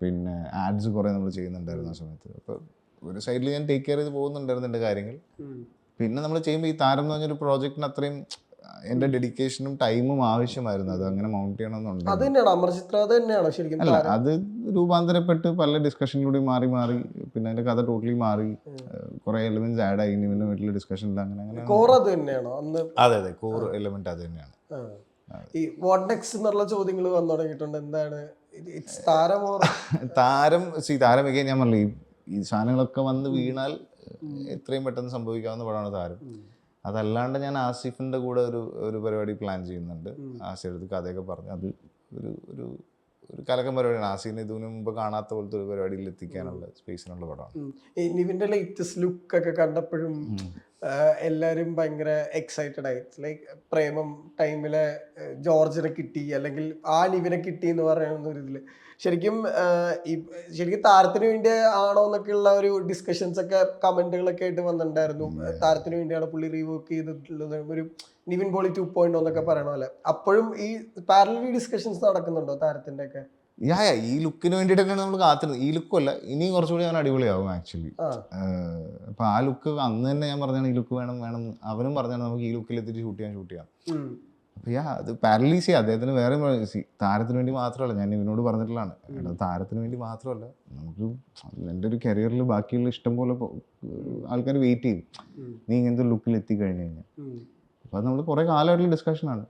പിന്നെ ആഡ്സ് കുറേ നമ്മൾ ചെയ്യുന്നുണ്ടായിരുന്നു ആ സമയത്ത്. അപ്പോൾ ഒരു സൈഡിൽ ഞാൻ ടേക്ക് കെയർ ചെയ്ത് പോകുന്നുണ്ടായിരുന്നു എന്റെ കാര്യങ്ങൾ. പിന്നെ നമ്മൾ ചെയ്യുമ്പോൾ ഈ താരം എന്ന് പറഞ്ഞൊരു പ്രോജക്റ്റിന് അത്രയും എന്റെ ഡെഡിക്കേഷനും ടൈമും ആവശ്യമായിരുന്നു. അത് അങ്ങനെ മൗണ്ട് അത് തന്നെയാണ്? അമർചിത്ര അത് തന്നെയാണ് ശരിക്കും അല്ല അത് രൂപാന്തരപ്പെട്ട് പല ഡിസ്കഷനിലൂടെ മാറി മാറി. പിന്നെ അതിന്റെ കഥ ടോട്ടലി മാറി. കുറെ എലിമെന്റ്സ് ആഡ് ആയി. ഇവന്റെ വീട്ടിലെ ഡിസ്കഷനിൽ അങ്ങനെ അങ്ങനെ കോർ അത് തന്നെയാണോ? അന്ന് അതെ അതെ. കോർ എലിമെന്റ് അത് തന്നെയാണ്. ഈ വാട്ട് നെക്സ്റ്റ് എന്നുള്ള ചോദ്യങ്ങൾ വന്നു തുടങ്ങിയിട്ടുണ്ട്. എന്താണ്? ഇറ്റ്സ് താരം താരം സി താരം വെക്കാൻ ഞാൻ പറഞ്ഞു ഈ- ഈ സാധനങ്ങളൊക്കെ വന്ന് വീണാൽ എത്രയും പെട്ടെന്ന് സംഭവിക്കാവുന്ന പടമാണ് താരം. അതല്ലാണ്ട് ഞാൻ ആസിഫിന്റെ കൂടെ ഒരു ഒരു പരിപാടി പ്ലാൻ ചെയ്യുന്നുണ്ട്. ആസിഫ് അടുത്ത് കഥയൊക്കെ പറഞ്ഞു. അത് ഒരു ഒരു ഒരു കലക്കം പരിപാടിയാണ്. ആസിഫിനെ ഇതിനു മുമ്പ് കാണാത്ത പോലത്തെ ഒരു പരിപാടിയിൽ എത്തിക്കാനുള്ള സ്പേസിനുള്ള പടമാണ്. നിവിന്റെ ലേറ്റസ്റ്റ് ലുക്ക് ഒക്കെ കണ്ടപ്പോഴും എല്ലാവരും എല്ലാരും ഭയങ്കര എക്സൈറ്റഡ് ആയി. ലൈക്ക് പ്രേമം ടൈമിലെ ജോർജിനെ കിട്ടി. അല്ലെങ്കിൽ ആ ലിവിനെ കിട്ടി എന്ന് പറയുന്ന ഒരു ഇതിൽ. ശരിക്കും ഈ ശരിക്കും താരത്തിന് വേണ്ടി ആണോ എന്നൊക്കെ ഉള്ള ഒരു ഡിസ്കഷൻസ് ഒക്കെ കമന്റുകളൊക്കെ ആയിട്ട് വന്നിട്ടുണ്ടായിരുന്നു. താരത്തിന് വേണ്ടിയാണ് പുള്ളി റീവർക്ക് ചെയ്തിട്ടുള്ളത്. ഒരു നിവിൻ പോളി ടു പോയിന്റ് എന്നൊക്കെ പറയണ പോലെ. അപ്പോഴും ഈ പാരലി ഡിസ്കഷൻസ് നടക്കുന്നുണ്ടോ താരത്തിന്റെ ഒക്കെ യാ യാ ഈ ലുക്കിന് വേണ്ടിയിട്ടൊക്കെ നമ്മൾ കാത്തിരുന്നത്. ഈ ലുക്കല്ല ഇനിയും കുറച്ചുകൂടി ഞാൻ അടിപൊളിയാവും ആക്ച്വലി അപ്പൊ ആ ലുക്ക് അന്ന് തന്നെ ഞാൻ പറഞ്ഞാണ് ഈ ലുക്ക് വേണം വേണം. അവനും പറഞ്ഞാണ് നമുക്ക് ഈ ലുക്കിൽ എത്തിച്ച് ഷൂട്ട് ചെയ്യാൻ ഷൂട്ട് ചെയ്യാം. യാ അത് പാരലീസ് ചെയ്യാം. അദ്ദേഹത്തിന് വേറെ താരത്തിന് വേണ്ടി മാത്രമല്ല ഞാൻ ഇവനോട് പറഞ്ഞിട്ടുള്ളതാണ്. എടാ താരത്തിന് വേണ്ടി മാത്രമല്ല നമുക്ക് എന്റെ ഒരു കരിയറിൽ ബാക്കിയുള്ള ഇഷ്ടം പോലെ ആൾക്കാർ വെയിറ്റ് ചെയ്യും. നീ ഇങ്ങനത്തെ ലുക്കിൽ എത്തിക്കഴിഞ്ഞു കഴിഞ്ഞാൽ. അപ്പോൾ അത് നമ്മൾ കുറേ കാലമായിട്ടുള്ള ഡിസ്കഷനാണ്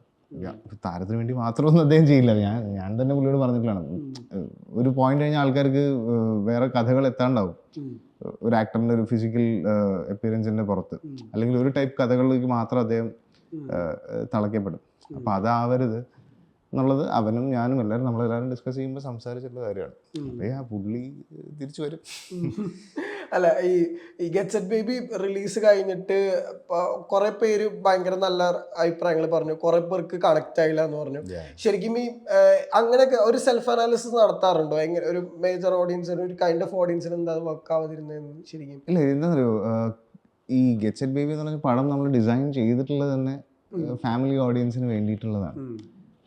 താരത്തിന് വേണ്ടി മാത്രമൊന്നും അദ്ദേഹം ചെയ്യില്ല. ഞാൻ ഞാൻ തന്നെ പുള്ളിയോട് പറഞ്ഞിട്ടുള്ളതാണ്. ഒരു പോയിന്റ് കഴിഞ്ഞാൽ ആൾക്കാർക്ക് വേറെ കഥകൾ എത്താണ്ടാവും. ഒരു ആക്ടറിന്റെ ഒരു ഫിസിക്കൽ അപ്പിയറൻസിന്റെ പുറത്ത്. അല്ലെങ്കിൽ ഒരു ടൈപ്പ് കഥകളിലേക്ക് മാത്രം അദ്ദേഹം തളയ്ക്കപ്പെടും. അപ്പൊ അതാവരുത്. എന്നുള്ളത് അവനും ഞാനും എല്ലാവരും നമ്മളെല്ലാരും ഡിസ്കസ് ചെയ്യുമ്പോൾ സംസാരിച്ചിട്ടുള്ള കാര്യമാണ്. ആ പുള്ളി തിരിച്ചു വരും. അല്ല ഈ ഈ ഗെറ്റ് സെറ്റ് ബേബി റിലീസ് കഴിഞ്ഞിട്ട് കുറെ പേര് ഭയങ്കര നല്ല അഭിപ്രായങ്ങൾ പറഞ്ഞു. കുറെ പേർക്ക് കണക്ട് ആയില്ല എന്ന് പറഞ്ഞു ശരിക്കും ഈ അങ്ങനെയൊക്കെ ഒരു സെൽഫ് അനാലിസിസ് നടത്താറുണ്ടോ? എങ്ങനെ ഒരു മേജർ ഓഡിയൻസിന് ഒരു കൈൻഡ് ഓഫ് ഓഡിയൻസിന് എന്താ വർക്ക് ആവാതിരുന്നതെന്ന് ശരിക്കും? ഇല്ല എന്താണെന്നറിയോ ഈ ഗെറ്റ് സെറ്റ് ബേബി എന്ന് പറഞ്ഞ പടം നമ്മൾ ഡിസൈൻ ചെയ്തിട്ടുള്ളത് തന്നെ ഫാമിലി ഓഡിയൻസിന് വേണ്ടിയിട്ടുള്ളതാണ്.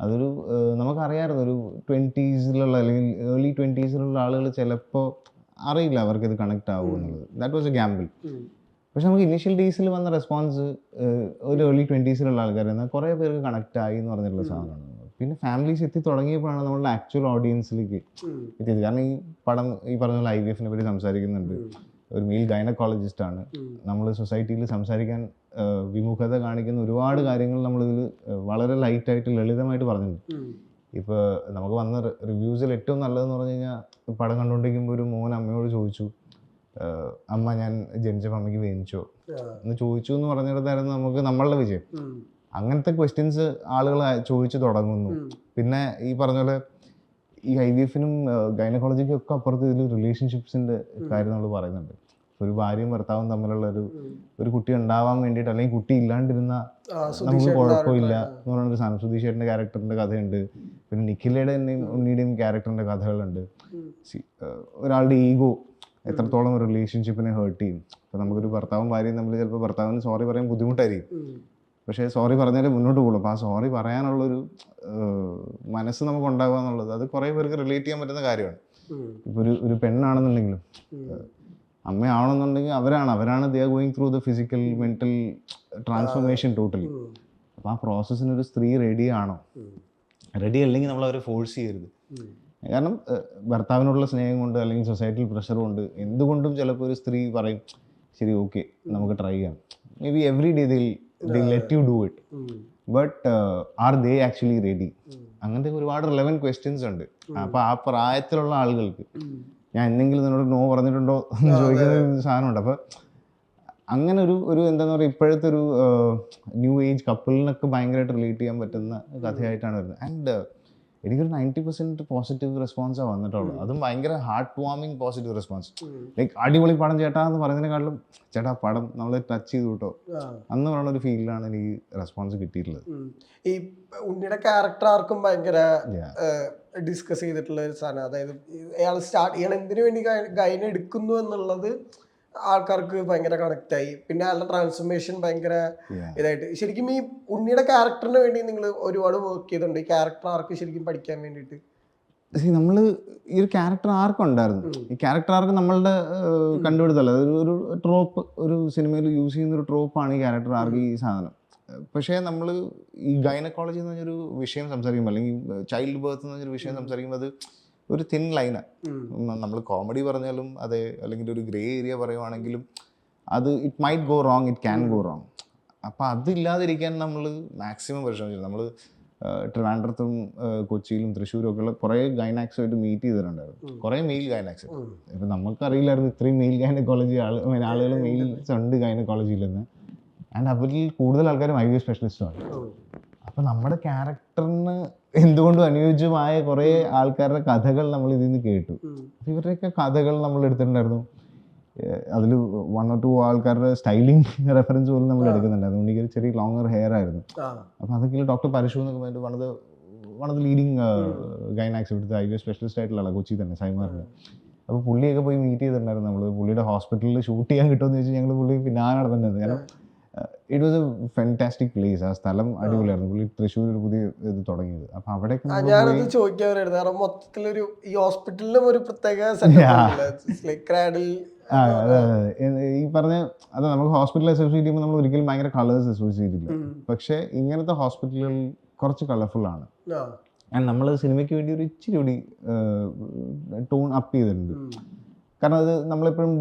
അതൊരു നമുക്കറിയാമായിരുന്നു ഒരു ട്വന്റീസിലുള്ള അല്ലെങ്കിൽ ഏർലി ട്വന്റീസിലുള്ള ആളുകൾ ചിലപ്പോൾ അറിയില്ല അവർക്ക് ഇത് കണക്ട് ആവുമോ എന്നുള്ളത്. ദാറ്റ് വാസ് എ ഗ്യാമ്പിൾ പക്ഷെ നമുക്ക് ഇനീഷ്യൽ ഡേയ്സിൽ വന്ന റെസ്പോൺസ് ഒരു ഏർലി ട്വന്റീസിലുള്ള ആൾക്കാരെന്നാൽ കുറേ പേർക്ക് കണക്ട് ആയി എന്ന് പറഞ്ഞിട്ടുള്ള സാധനമാണ്. പിന്നെ ഫാമിലീസ് എത്തി തുടങ്ങിയപ്പോഴാണ് നമ്മളുടെ ആക്ച്വൽ ഓഡിയൻസിലേക്ക്. എത്തിയത്. കാരണം ഈ പടം ഈ പറഞ്ഞ പോലെ ഐ വി എഫിനെ പറ്റി സംസാരിക്കുന്നുണ്ട്. ഒരു മെയിൽ ഗൈനക്കോളജിസ്റ്റ് ആണ്. നമ്മൾ സൊസൈറ്റിയിൽ സംസാരിക്കാൻ വിമുഖത കാണിക്കുന്ന ഒരുപാട് കാര്യങ്ങൾ നമ്മളിതിൽ വളരെ ലൈറ്റായിട്ട് ലളിതമായിട്ട് പറഞ്ഞിട്ടുണ്ട്. ഇപ്പോൾ നമുക്ക് വന്ന റിവ്യൂസിൽ ഏറ്റവും നല്ലതെന്ന് പറഞ്ഞു കഴിഞ്ഞാൽ പടം കണ്ടുകൊണ്ടിരിക്കുമ്പോൾ ഒരു മോൻ അമ്മയോട് ചോദിച്ചു അമ്മ ഞാൻ ജനിച്ചപ്പോൾ അമ്മയ്ക്ക് വേദിച്ചോ. എന്ന് ചോദിച്ചു എന്ന് പറഞ്ഞിടത്തായിരുന്നു നമുക്ക് നമ്മളുടെ വിജയം. അങ്ങനത്തെ ക്വസ്റ്റ്യൻസ് ആളുകൾ ചോദിച്ചു തുടങ്ങുന്നു. പിന്നെ ഈ പറഞ്ഞ പോലെ ഈ ഐ വി എഫിനും ഗൈനക്കോളജിക്കും ഒക്കെ അപ്പുറത്ത് ഇതിൽ റിലേഷൻഷിപ്സിന്റെ കാര്യം നമ്മൾ പറയുന്നുണ്ട്. ഒരു ഭാര്യയും ഭർത്താവും തമ്മിലുള്ള ഒരു ഒരു കുട്ടി ഉണ്ടാവാൻ വേണ്ടിയിട്ട് അല്ലെങ്കിൽ കുട്ടി ഇല്ലാണ്ടിരുന്ന നമുക്ക് കുഴപ്പമില്ല എന്ന് പറയുന്ന ഒരു സാധനം. സുധീഷ് ചേട്ടന്റെ ക്യാരക്ടറിന്റെ കഥയുണ്ട്. പിന്നെ നിഖിലയുടെ ഉണ്ണിയുടെയും ക്യാരക്ടറിന്റെ കഥകളുണ്ട്. ഒരാളുടെ ഈഗോ എത്രത്തോളം ഒരു റിലേഷൻഷിപ്പിനെ ഹേർട്ട് ചെയ്യും. ഇപ്പം നമുക്കൊരു ഭർത്താവും ഭാര്യയും നമ്മൾ ചിലപ്പോൾ ഭർത്താവിന് സോറി പറയാൻ ബുദ്ധിമുട്ടായിരിക്കും. പക്ഷേ സോറി പറഞ്ഞാലേ മുന്നോട്ട് പോകുള്ളൂ. അപ്പോൾ ആ സോറി പറയാനുള്ളൊരു ഒരു മനസ്സ് നമുക്ക് ഉണ്ടാവുക എന്നുള്ളത് അത് കുറേ പേർക്ക് റിലേറ്റ് ചെയ്യാൻ പറ്റുന്ന കാര്യമാണ്. ഇപ്പൊ ഇപ്പോൾ ഒരു ഒരു പെണ്ണാണെന്നുണ്ടെങ്കിലും. അമ്മയാണെന്നുണ്ടെങ്കിൽ അവരാണ്. അവരാണ് they going through the physical mental transformation totally. അപ്പോൾ ആ പ്രോസസ്സിന് ഒരു സ്ത്രീ റെഡി ആണോ? റെഡി അല്ലെങ്കിൽ നമ്മൾ അവരെ ഫോഴ്സ് ചെയ്യരുത്. കാരണം ഭർത്താവിനുള്ള ഭർത്താവിനോടുള്ള സ്നേഹം കൊണ്ട് അല്ലെങ്കിൽ സൊസൈറ്റിയിൽ പ്രഷർ കൊണ്ട് എന്തുകൊണ്ടും ചിലപ്പോൾ ഒരു സ്ത്രീ പറയും ശരി ഓക്കെ നമുക്ക് ട്രൈ ചെയ്യാം. Maybe every day till they let you do it. But are they actually ready അങ്ങനത്തെ ഒരുപാട് റിലവന്റ് ക്വസ്റ്റ്യൻസ് ഉണ്ട്. അപ്പോൾ ആ പ്രായത്തിലുള്ള ആളുകൾക്ക്. ഞാൻ എന്തെങ്കിലും നിന്നോട് നോ പറഞ്ഞിട്ടുണ്ടോ എന്ന് ചോദിക്കുന്ന സാധനമുണ്ട്. അപ്പോൾ അങ്ങനെ ഒരു ഒരു എന്താന്ന് പറയുക ഇപ്പോഴത്തെ ഒരു ന്യൂ ഏജ് കപ്പിളിനൊക്കെ ഭയങ്കരമായിട്ട് റിലേറ്റ് ചെയ്യാൻ പറ്റുന്ന കഥയായിട്ടാണ് വരുന്നത്. ആൻഡ് എനിക്കൊരു നയന്റി പെർസെന്റ് പോസിറ്റീവ് റെസ്പോൺസാണ് വന്നിട്ടുള്ളത് അതും ഭയങ്കര ഹാർട്ട് വാമിങ് പോസിറ്റീവ് റെസ്പോൺസ് ലൈക്ക് അടിപൊളി പടം ചേട്ടാ എന്ന് പറയുന്നതിനെക്കാളും ചേട്ടാ പടം നമ്മൾ ടച്ച് ചെയ്തു കേട്ടോ. അന്ന് പറയുന്ന ഒരു ഫീലിലാണ് എനിക്ക് റെസ്പോൺസ് കിട്ടിയിട്ടുള്ളത്. ഈ ഉണ്ണിയുടെ ക്യാരക്ടർ ആർക്കും ഭയങ്കര. ഡിസ്കസ് ചെയ്തിട്ടുള്ള ഒരു സാധനം. അതായത് അയാൾ സ്റ്റാർട്ട് ഇയാൾ എന്തിനു വേണ്ടി ഗൈന എടുക്കുന്നു എന്നുള്ളത് ആൾക്കാർക്ക് ഭയങ്കര കണക്ട് ആയി. പിന്നെ അയാളുടെ ട്രാൻസ്ഫോർമേഷൻ ഭയങ്കര ഇതായിട്ട്. ശരിക്കും ഈ ഉണ്ണിയുടെ ക്യാരക്ടറിന് വേണ്ടി നിങ്ങൾ ഒരുപാട് വർക്ക് ചെയ്തിട്ടുണ്ട്. ഈ ക്യാരക്ടർ ആർക്ക് ശരിക്കും പഠിക്കാൻ വേണ്ടിയിട്ട്? നമ്മൾ ഈ ഒരു ക്യാരക്ടർ ആർക്കും ഉണ്ടായിരുന്നു ഈ ക്യാരക്ടർ ആർക്ക് നമ്മളുടെ കണ്ടുപിടുത്തല്ല ഒരു ട്രോപ്പ് ഒരു സിനിമയിൽ യൂസ് ചെയ്യുന്ന ഒരു ട്രോപ്പാണ് ഈ ക്യാരക്ടർ ആർക്ക് ഈ സാധനം. പക്ഷേ നമ്മൾ ഈ ഗൈനക്കോളജി എന്ന് പറഞ്ഞൊരു വിഷയം സംസാരിക്കുമ്പോൾ അല്ലെങ്കിൽ ചൈൽഡ് ബേർത്ത് എന്ന് പറഞ്ഞൊരു വിഷയം സംസാരിക്കുമ്പോൾ അത് ഒരു തിൻ ലൈനാണ് നമ്മൾ കോമഡി പറഞ്ഞാലും അതെ അല്ലെങ്കിൽ ഒരു ഗ്രേ ഏരിയ പറയുവാണെങ്കിലും അത് it might go wrong it can go wrong അപ്പോൾ അതില്ലാതിരിക്കാൻ നമ്മൾ മാക്സിമം പരിശ്രമിച്ചു. നമ്മൾ ട്രിവാൻഡ്രത്തും കൊച്ചിയിലും തൃശ്ശൂരും ഒക്കെ ഉള്ള കുറേ ഗൈനാക്സുമായിട്ട് മീറ്റ് ചെയ്തിട്ടുണ്ടായിരുന്നു. കുറേ മെയിൽ ഗൈനാക്സ്. ഇപ്പം നമുക്കറിയില്ലായിരുന്നു ഇത്രയും മെയിൽ ഗൈനക്കോളജി ആൾ ആളുകൾ മെയിൽസ് ഉണ്ട് ഗൈനക്കോളജിയിലെന്ന്. ആൻഡ് അവരിൽ കൂടുതൽ ആൾക്കാരും ഐ വി സ്പെഷ്യലിസ്റ്റുമാണ് ഉം. അപ്പം നമ്മുടെ ക്യാരക്ടറിന് എന്തുകൊണ്ടും അനുയോജ്യമായ കുറേ ആൾക്കാരുടെ കഥകൾ നമ്മൾ ഇതിൽ നിന്ന് കേട്ടു. ഉം. അപ്പൊ ഇവരുടെയൊക്കെ കഥകൾ നമ്മൾ എടുത്തിട്ടുണ്ടായിരുന്നു. അതിൽ വൺ ഓർ ടു ആൾക്കാരുടെ സ്റ്റൈലിംഗ് റെഫറൻസ് പോലും നമ്മൾ എടുക്കുന്നുണ്ടായിരുന്നു ഉണ്ണിക്ക് ഒരു ചെറിയ ലോങ്ങർ ഹെയർ ആയിരുന്നു. അപ്പോൾ അതൊക്കെ ഡോക്ടർ പരശു എന്നൊക്കെ പറഞ്ഞിട്ട് one of the one of the leading gynaecs ഇവിടുത്തെ ഐ വി സ്പെഷ്യലിസ്റ്റ് ആയിട്ടുള്ള കൊച്ചി തന്നെ സൈമാറിന് അപ്പോൾ പുള്ളിയൊക്കെ പോയി മീറ്റ് ചെയ്തിട്ടുണ്ടായിരുന്നു നമ്മൾ പുള്ളിയുടെ ഹോസ്പിറ്റലിൽ ഷൂട്ട് ചെയ്യാൻ കിട്ടുമെന്ന് ചോദിച്ചാൽ ഞങ്ങൾ പുള്ളി പിന്നാലെ നടന്നിട്ടുണ്ടായിരുന്നു. കാരണം it was a fantastic place ആ സ്ഥലം അടിപൊളിയായിരുന്നു. പുള്ളി തൃശ്ശൂർ ഒരു പുതിയ ഇത് തുടങ്ങിയത്. അപ്പൊ അവിടെ ഞാനത് ചോദിക്കാൻ കാരണം മൊത്തത്തിലൊരു ഈ ഹോസ്പിറ്റലിലും ഒരു പ്രത്യേക ക്രാഡിൽ ഈ പറഞ്ഞ അത് നമുക്ക് ഹോസ്പിറ്റൽ അസോസിയേറ്റ് ചെയ്യുമ്പോൾ നമ്മൾ ഒരിക്കലും ഭയങ്കര കളേഴ്സ് അസോസിയേറ്റ് ചെയ്തില്ല പക്ഷേ ഇങ്ങനത്തെ ഹോസ്പിറ്റലുകൾ കുറച്ച് കളർഫുൾ ആണ്. ആൻഡ് നമ്മൾ സിനിമയ്ക്ക് വേണ്ടി ഒരു ഇച്ചിരി കൂടി ടൂൺ അപ്പ് ചെയ്തിട്ടുണ്ട്. കാരണം അത് നമ്മളെപ്പോഴും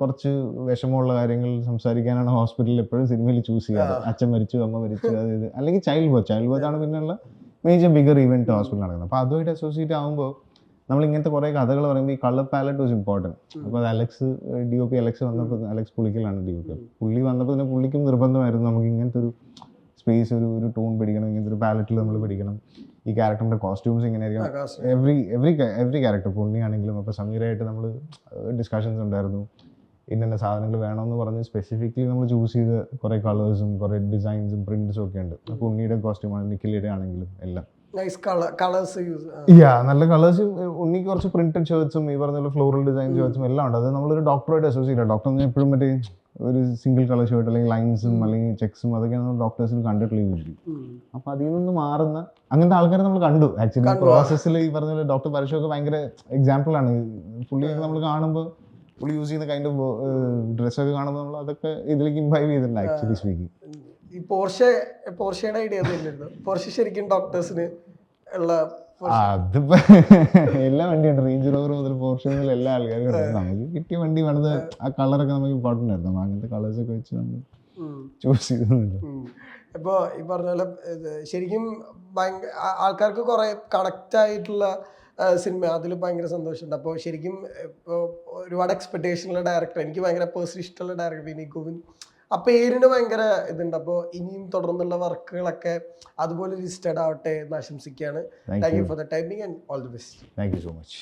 കുറച്ച് വിഷമമുള്ള കാര്യങ്ങൾ സംസാരിക്കാനാണ് ഹോസ്പിറ്റലിൽ എപ്പോഴും സിനിമയിൽ ചൂസ് ചെയ്യാറ്. അച്ഛൻ മരിച്ചു അമ്മ മരിച്ചു അത് ഇത് അല്ലെങ്കിൽ ചൈൽഡ് ബർത്ത് ചൈൽഡ് ബർത്ത് ആണ് പിന്നെയുള്ള മേജർ ബിഗർ ഇവന്റ് ഹോസ്പിറ്റൽ നടക്കുന്നത്. അപ്പോൾ അതുമായിട്ട് അസോസിയേറ്റ് ആകുമ്പോൾ നമ്മൾ ഇങ്ങനത്തെ കുറേ കഥകൾ പറയുമ്പോൾ ഈ കളർ പാലറ്റ് വാസ് ഇമ്പോർട്ടന്റ് അപ്പോൾ അത് Alex D O P Alex വന്നപ്പോൾ അലക്സ് പുള്ളിക്കലാണ് ഡി ഒ പി പുള്ളി വന്നപ്പോൾ തന്നെ പുള്ളിക്കും നിർബന്ധമായിരുന്നു നമുക്ക് ഇങ്ങനത്തെ ഒരു സ്പേസ് ഒരു ഒരു ടൂൺ പിടിക്കണം ഇങ്ങനത്തെ ഒരു പാലറ്റിൽ നമ്മൾ പിടിക്കണം. ഈ ക്യാരക്ടറിന്റെ കോസ്റ്റ്യൂംസ് ഇങ്ങനെ ആയിരിക്കണം എവറി എവറി എവറി ക്യാരക്ടർ പുണ്യാണെങ്കിലും അപ്പോൾ സമീറായിട്ട് നമ്മൾ ഡിസ്കഷൻസ് ഉണ്ടായിരുന്നു. ഇന്ന സാധനങ്ങൾ വേണമെന്ന് പറഞ്ഞ് സ്പെസിഫിക്കലി നമ്മൾ ചൂസ് ചെയ്ത കുറേ കളേഴ്സും കുറേ ഡിസൈൻസും പ്രിന്റ്സും ഒക്കെ ഉണ്ട്. അപ്പോൾ ഉണ്ണിയുടെ കോസ്റ്റ്യൂമാണ് നിക്കിലിയുടെ ആണെങ്കിലും എല്ലാം. യാ നല്ല കളേഴ്സും ഉണ്ണിക്ക് കുറച്ച് പ്രിന്റഡ് ഷേർട്സും ഈ പറഞ്ഞ ഫ്ലോറൽ ഡിസൈൻ ഷേർട്സും എല്ലാം ഉണ്ട്. അത് നമ്മളൊരു ഡോക്ടറായിട്ട് അസോസിയേറ്റ് ഡോക്ടർ എപ്പോഴും മറ്റേ ഒരു സിംഗിൾ കളർ ഷർട്ട് അല്ലെങ്കിൽ ലൈൻസും അല്ലെങ്കിൽ ചെക്സും അതൊക്കെയാണ് നമ്മൾ ഡോക്ടേഴ്സിന് കണ്ടിട്ടുള്ള യൂഷ്വലി അപ്പൊ അതിൽ നിന്ന് മാറുന്ന അങ്ങനത്തെ ആൾക്കാരെ നമ്മൾ കണ്ടു. ആക്ച്വലി പ്രോസസ്സിൽ ഈ പറഞ്ഞ പോലെ ഡോക്ടർ പരശുവൊക്കെ ഭയങ്കര എക്സാമ്പിൾ ആണ്. പുള്ളിയൊക്കെ നമ്മൾ കാണുമ്പോൾ പുള്ളി യൂസ് ചെയ്യുന്ന കൈൻഡ് ഓഫ് ഡ്രസ്സൊക്കെ കാണുമ്പോൾ നമ്മൾ അതൊക്കെ ഇതിലേക്ക് ഇൻവൈവ് ചെയ്തിട്ടുണ്ട് ആക്ച്വലി സ്പീക്കിംഗ് ഈ പോർഷെ പോർഷയുടെ ഐഡിയ പോർഷെ ശരിക്കും ഡോക്ടേഴ്സിന് ഉള്ള അതിപ്പോ എല്ലാ വണ്ടിയുണ്ട് റേഞ്ച് റോവർ മുതൽ പോർഷൻ എല്ലാ ആൾക്കാരും നമുക്ക് കിട്ടിയ വണ്ടി വേണത് ആ കളറൊക്കെ നമുക്ക് ഇമ്പോർട്ടന്റ് ആയിരുന്നു അങ്ങനത്തെ കളേഴ്സ് ഒക്കെ വെച്ച് നമ്മൾ ചൂസ് ചെയ്തിട്ടുണ്ട് ഉം. ഇപ്പൊ ഈ പറഞ്ഞ പോലെ ശരിക്കും ഭയങ്കര ആൾക്കാർക്ക് കുറെ കണക്റ്റ് ആയിട്ടുള്ള സിനിമ അതിൽ ഭയങ്കര സന്തോഷമുണ്ട്. അപ്പോൾ ശരിക്കും ഇപ്പോൾ ഒരുപാട് എക്സ്പെക്ടേഷനുള്ള ഡയറക്ടർ എനിക്ക് ഭയങ്കര പേഴ്സണലി ഇഷ്ടമുള്ള ഡയറക്ടർ വിനീത് ഗോവിന്ദ്. ആ പേരിന് ഭയങ്കര ഇതുണ്ട്. അപ്പോൾ ഇനിയും തുടർന്നുള്ള വർക്കുകളൊക്കെ അതുപോലെ ലിസ്റ്റഡ് ആവട്ടെ എന്ന് ആശംസിക്കുകയാണ്. Thank you for the timing and all the best thank you so much